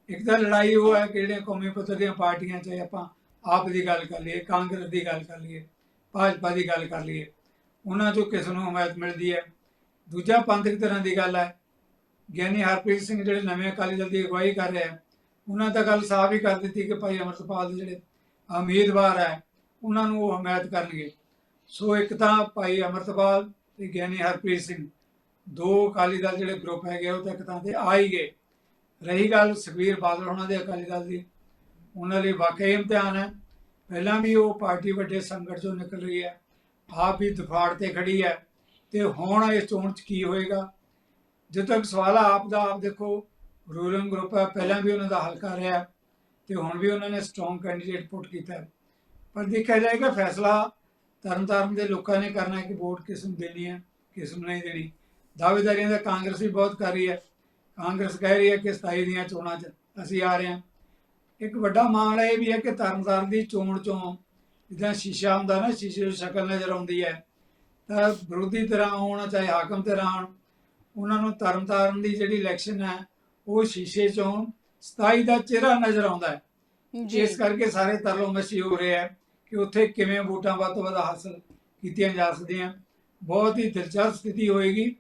Speaker 1: ਇੱਕ ਤਾਂ ਲੜਾਈ ਉਹ ਹੈ ਕਿ ਜਿਹੜੀਆਂ ਕੌਮੀ ਪੱਧਰ ਦੀਆਂ ਪਾਰਟੀਆਂ, ਚਾਹੇ ਆਪਾਂ ਆਪ ਦੀ ਗੱਲ ਕਰ ਲਈਏ, ਕਾਂਗਰਸ ਦੀ ਗੱਲ ਕਰ ਲਈਏ, ਭਾਜਪਾ ਦੀ ਗੱਲ ਕਰ ਲਈਏ, ਉਹਨਾਂ ਚੋਂ ਕਿਸ ਨੂੰ ਹਮਾਇਤ ਮਿਲਦੀ ਹੈ। ਦੂਜਾ ਪੰਥਕ ਤਰ੍ਹਾਂ ਦੀ ਗੱਲ ਹੈ। ਗਿਆਨੀ ਹਰਪ੍ਰੀਤ ਸਿੰਘ ਜਿਹੜੇ ਨਵੇਂ ਅਕਾਲੀ ਦਲ ਦੀ ਅਗਵਾਈ ਕਰ ਰਹੇ ਆ ਉਹਨਾਂ ਤਾਂ ਗੱਲ ਸਾਫ਼ ਹੀ ਕਰ ਦਿੱਤੀ ਕਿ ਭਾਈ ਅਮਰਤਪਾਲ ਦੇ ਜਿਹੜੇ ਉਮੀਦਵਾਰ ਹੈ, ਉਹਨਾਂ ਨੂੰ ਉਹ ਹਮਾਇਤ ਕਰਨਗੇ। ਸੋ ਇੱਕ ਤਾਂ ਭਾਈ ਅਮਰਤਪਾਲ ਤੇ ਗਿਆਨੀ ਹਰਪ੍ਰੀਤ ਸਿੰਘ, ਦੋ ਅਕਾਲੀ ਦਲ ਜਿਹੜੇ ਗਰੁੱਪ ਹੈਗੇ ਉਹ ਤਾਂ ਇੱਕ ਤਾਂ ਤੇ ਆ ਹੀ ਗਏ। ਰਹੀ ਗੱਲ ਸੁਖਬੀਰ ਬਾਦਲ ਉਹਨਾਂ ਦੇ ਅਕਾਲੀ ਦਲ ਦੀ। ਉਹਨਾਂ ਲਈ ਵਾਕਈ ਇਮਤਿਹਾਨ ਹੈ। ਪਹਿਲਾਂ ਵੀ ਉਹ ਪਾਰਟੀ ਵੱਡੇ ਸੰਕਟ ਚੋਂ ਨਿਕਲ ਰਹੀ ਹੈ। ਆਪ ਵੀ ਦਫਾੜ ਤੇ ਖੜੀ ਹੈ। ਤੇ ਹੁਣ ਇਸ ਚੋਣ 'ਚ ਕੀ ਹੋਏਗਾ? ਜਦੋਂ ਤੱਕ ਸਵਾਲ ਆਪ ਦਾ, ਆਪ ਦੇਖੋ ਰੂਲਿੰਗ ਗਰੁੱਪ ਹੈ। ਪਹਿਲਾਂ ਵੀ ਉਹਨਾਂ ਦਾ ਹਲਕਾ ਰਿਹਾ। ਤੇ ਹੁਣ ਵੀ ਉਹਨਾਂ ਨੇ ਸਟਰੋਂਗ ਕੈਂਡੀਡੇਟ ਪੁੱਟ ਕੀਤਾ ਪਰ ਦੇਖਿਆ ਜਾਏਗਾ, ਫੈਸਲਾ ਤਰਨਤਾਰਨ ਦੇ ਲੋਕਾਂ ਨੇ ਕਰਨਾ ਹੈ ਕਿ ਵੋਟ ਕਿਸ ਨੂੰ ਦੇਣੀ ਹੈ ਕਿਸ ਨੂੰ ਨਹੀਂ ਦੇਣੀ। ਦਾਅਵੇਦਾਰੀਆਂ ਦਾ ਕਾਂਗਰਸ ਵੀ ਬਹੁਤ ਕਰ ਰਹੀ ਹੈ। ਕਾਂਗਰਸ ਕਹਿ ਰਹੀ ਹੈ ਕਿ 27 ਦੀਆਂ ਚੋਣਾਂ 'ਚ ਅਸੀਂ ਆ ਰਹੇ ਹਾਂ। ਇੱਕ ਵੱਡਾ ਮਾਮਲਾ ਇਹ ਵੀ ਹੈ ਕਿ ਤਰਨਤਾਰਨ ਦੀ ਚੋਣ ਚੋਂ ਜਿੱਦਾਂ ਸ਼ੀਸ਼ਾ ਹੁੰਦਾ ਨਾ ਸ਼ੀਸ਼ੇ ਦੀ ਸ਼ਕਲ ਨਜ਼ਰ ਆਉਂਦੀ ਹੈ। ਤਾਂ ਵਿਰੋਧੀ ਤਰ੍ਹਾਂ ਹੋਣ ਚਾਹੇ ਹਾਕਮ ਤਰ੍ਹਾਂ ਹੋਣ ਉਹਨਾਂ ਨੂੰ ਤਰਨਤਾਰਨ ਦੀ ਜਿਹੜੀ ਇਲੈਕਸ਼ਨ ਹੈ ਉਹ ਸ਼ੀਸ਼ੇ ਚੋਂ 27 ਦਾ ਚਿਹਰਾ ਨਜ਼ਰ ਆਉਂਦਾ ਹੈ। ਇਸ ਕਰਕੇ ਸਾਰੇ ਤਰਲੋ ਮਸੀ ਹੋ ਰਹੇ ਆ ਕਿ ਉੱਥੇ ਕਿਵੇਂ ਵੋਟਾਂ ਵੱਧ ਤੋਂ ਵੱਧ ਹਾਸਲ ਕੀਤੀਆਂ ਜਾ ਸਕਦੀਆਂ। ਬਹੁਤ ਹੀ ਦਿਲਚਸਪ ਸਥਿਤੀ ਹੋਏਗੀ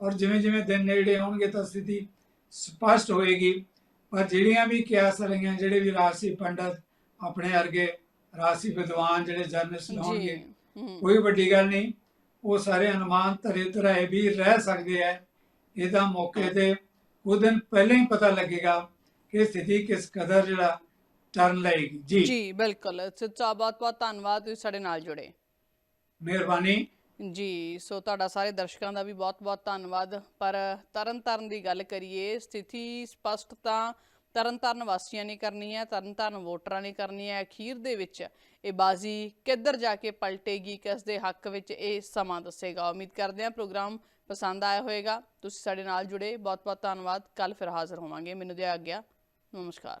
Speaker 1: ਔਰ ਜਿਵੇਂ ਜਿਵੇਂ ਦਿਨ ਨੇੜੇ ਆਉਣਗੇ ਤਾਂ ਸਥਿਤੀ ਸਪਸ਼ਟ ਹੋਏਗੀ। ਪਰ ਜਿਹੜੀਆਂ ਵੀ ਕਿਆਸ ਰਹੀਆਂ ਜਿਹੜੇ ਵੀ ਰਾਜਸੀ ਪੰਡਤ ਆਪਣੇ ਵਰਗੇ ਰਾਜਸੀ ਵਿਦਵਾਨ ਜਿਹੜੇ ਜਰਨਲਿਸਟ
Speaker 2: ਹਮ,
Speaker 1: ਕੋਈ ਵੱਡੀ ਗੱਲ ਨਹੀਂ ਉਹ ਸਾਰੇ ਅਨੁਮਾਨ ਧਰੇ ਧਰਾਏ ਵੀ ਰਹਿ ਸਕਦੇ ਆ। ਇਹਦਾ ਮੌਕੇ ਤੇ ਉਹ ਦਿਨ ਪਹਿਲਾਂ ਹੀ ਪਤਾ ਲੱਗੇਗਾ ਕਿ ਸਥਿਤੀ ਕਿਸ ਕਦਰ ਜਿਹੜਾ ਟਰਨ ਲਏਗੀ ਜੀ।
Speaker 2: ਜੀ ਬਿਲਕੁਲ। ਸੱਚਾ ਬਹੁਤ ਬਹੁਤ ਧੰਨਵਾਦ ਤੁਸੀਂ ਸਾਡੇ ਨਾਲ ਜੁੜੇ।
Speaker 1: ਮਿਹਰਬਾਨੀ।
Speaker 2: ਜੀ ਸੋ ਤੁਹਾਡਾ ਸਾਰੇ ਦਰਸ਼ਕਾਂ ਦਾ ਵੀ ਬਹੁਤ-ਬਹੁਤ ਧੰਨਵਾਦ। ਪਰ ਤਰਨਤਾਰਨ ਦੀ ਗੱਲ ਕਰੀਏ ਸਥਿਤੀ ਸਪਸ਼ਟ ਤਾਂ ਤਰਨਤਾਰਨ ਵਾਸੀਆਂ ਨੇ ਕਰਨੀ ਹੈ ਤਰਨਤਾਰਨ ਵੋਟਰਾਂ ਨੇ ਕਰਨੀ ਹੈ। ਅਖੀਰ ਦੇ ਵਿੱਚ ਇਹ ਬਾਜ਼ੀ ਕਿੱਧਰ ਜਾ ਕੇ ਪਲਟੇਗੀ ਕਿਸ ਦੇ ਹੱਕ ਵਿੱਚ ਇਹ ਸਮਾਂ ਦੱਸੇਗਾ? ਉਮੀਦ ਕਰਦੇ ਹਾਂ ਪ੍ਰੋਗਰਾਮ ਪਸੰਦ ਆਇਆ ਹੋਵੇਗਾ। ਤੁਸੀਂ ਸਾਡੇ ਨਾਲ ਜੁੜੇ। ਬਹੁਤ-ਬਹੁਤ ਧੰਨਵਾਦ। ਕੱਲ ਫਿਰ ਹਾਜ਼ਰ ਹੋਵਾਂਗੇ। ਮੈਨੂੰ ਦਿਆ ਗਿਆ। ਨਮਸਕਾਰ।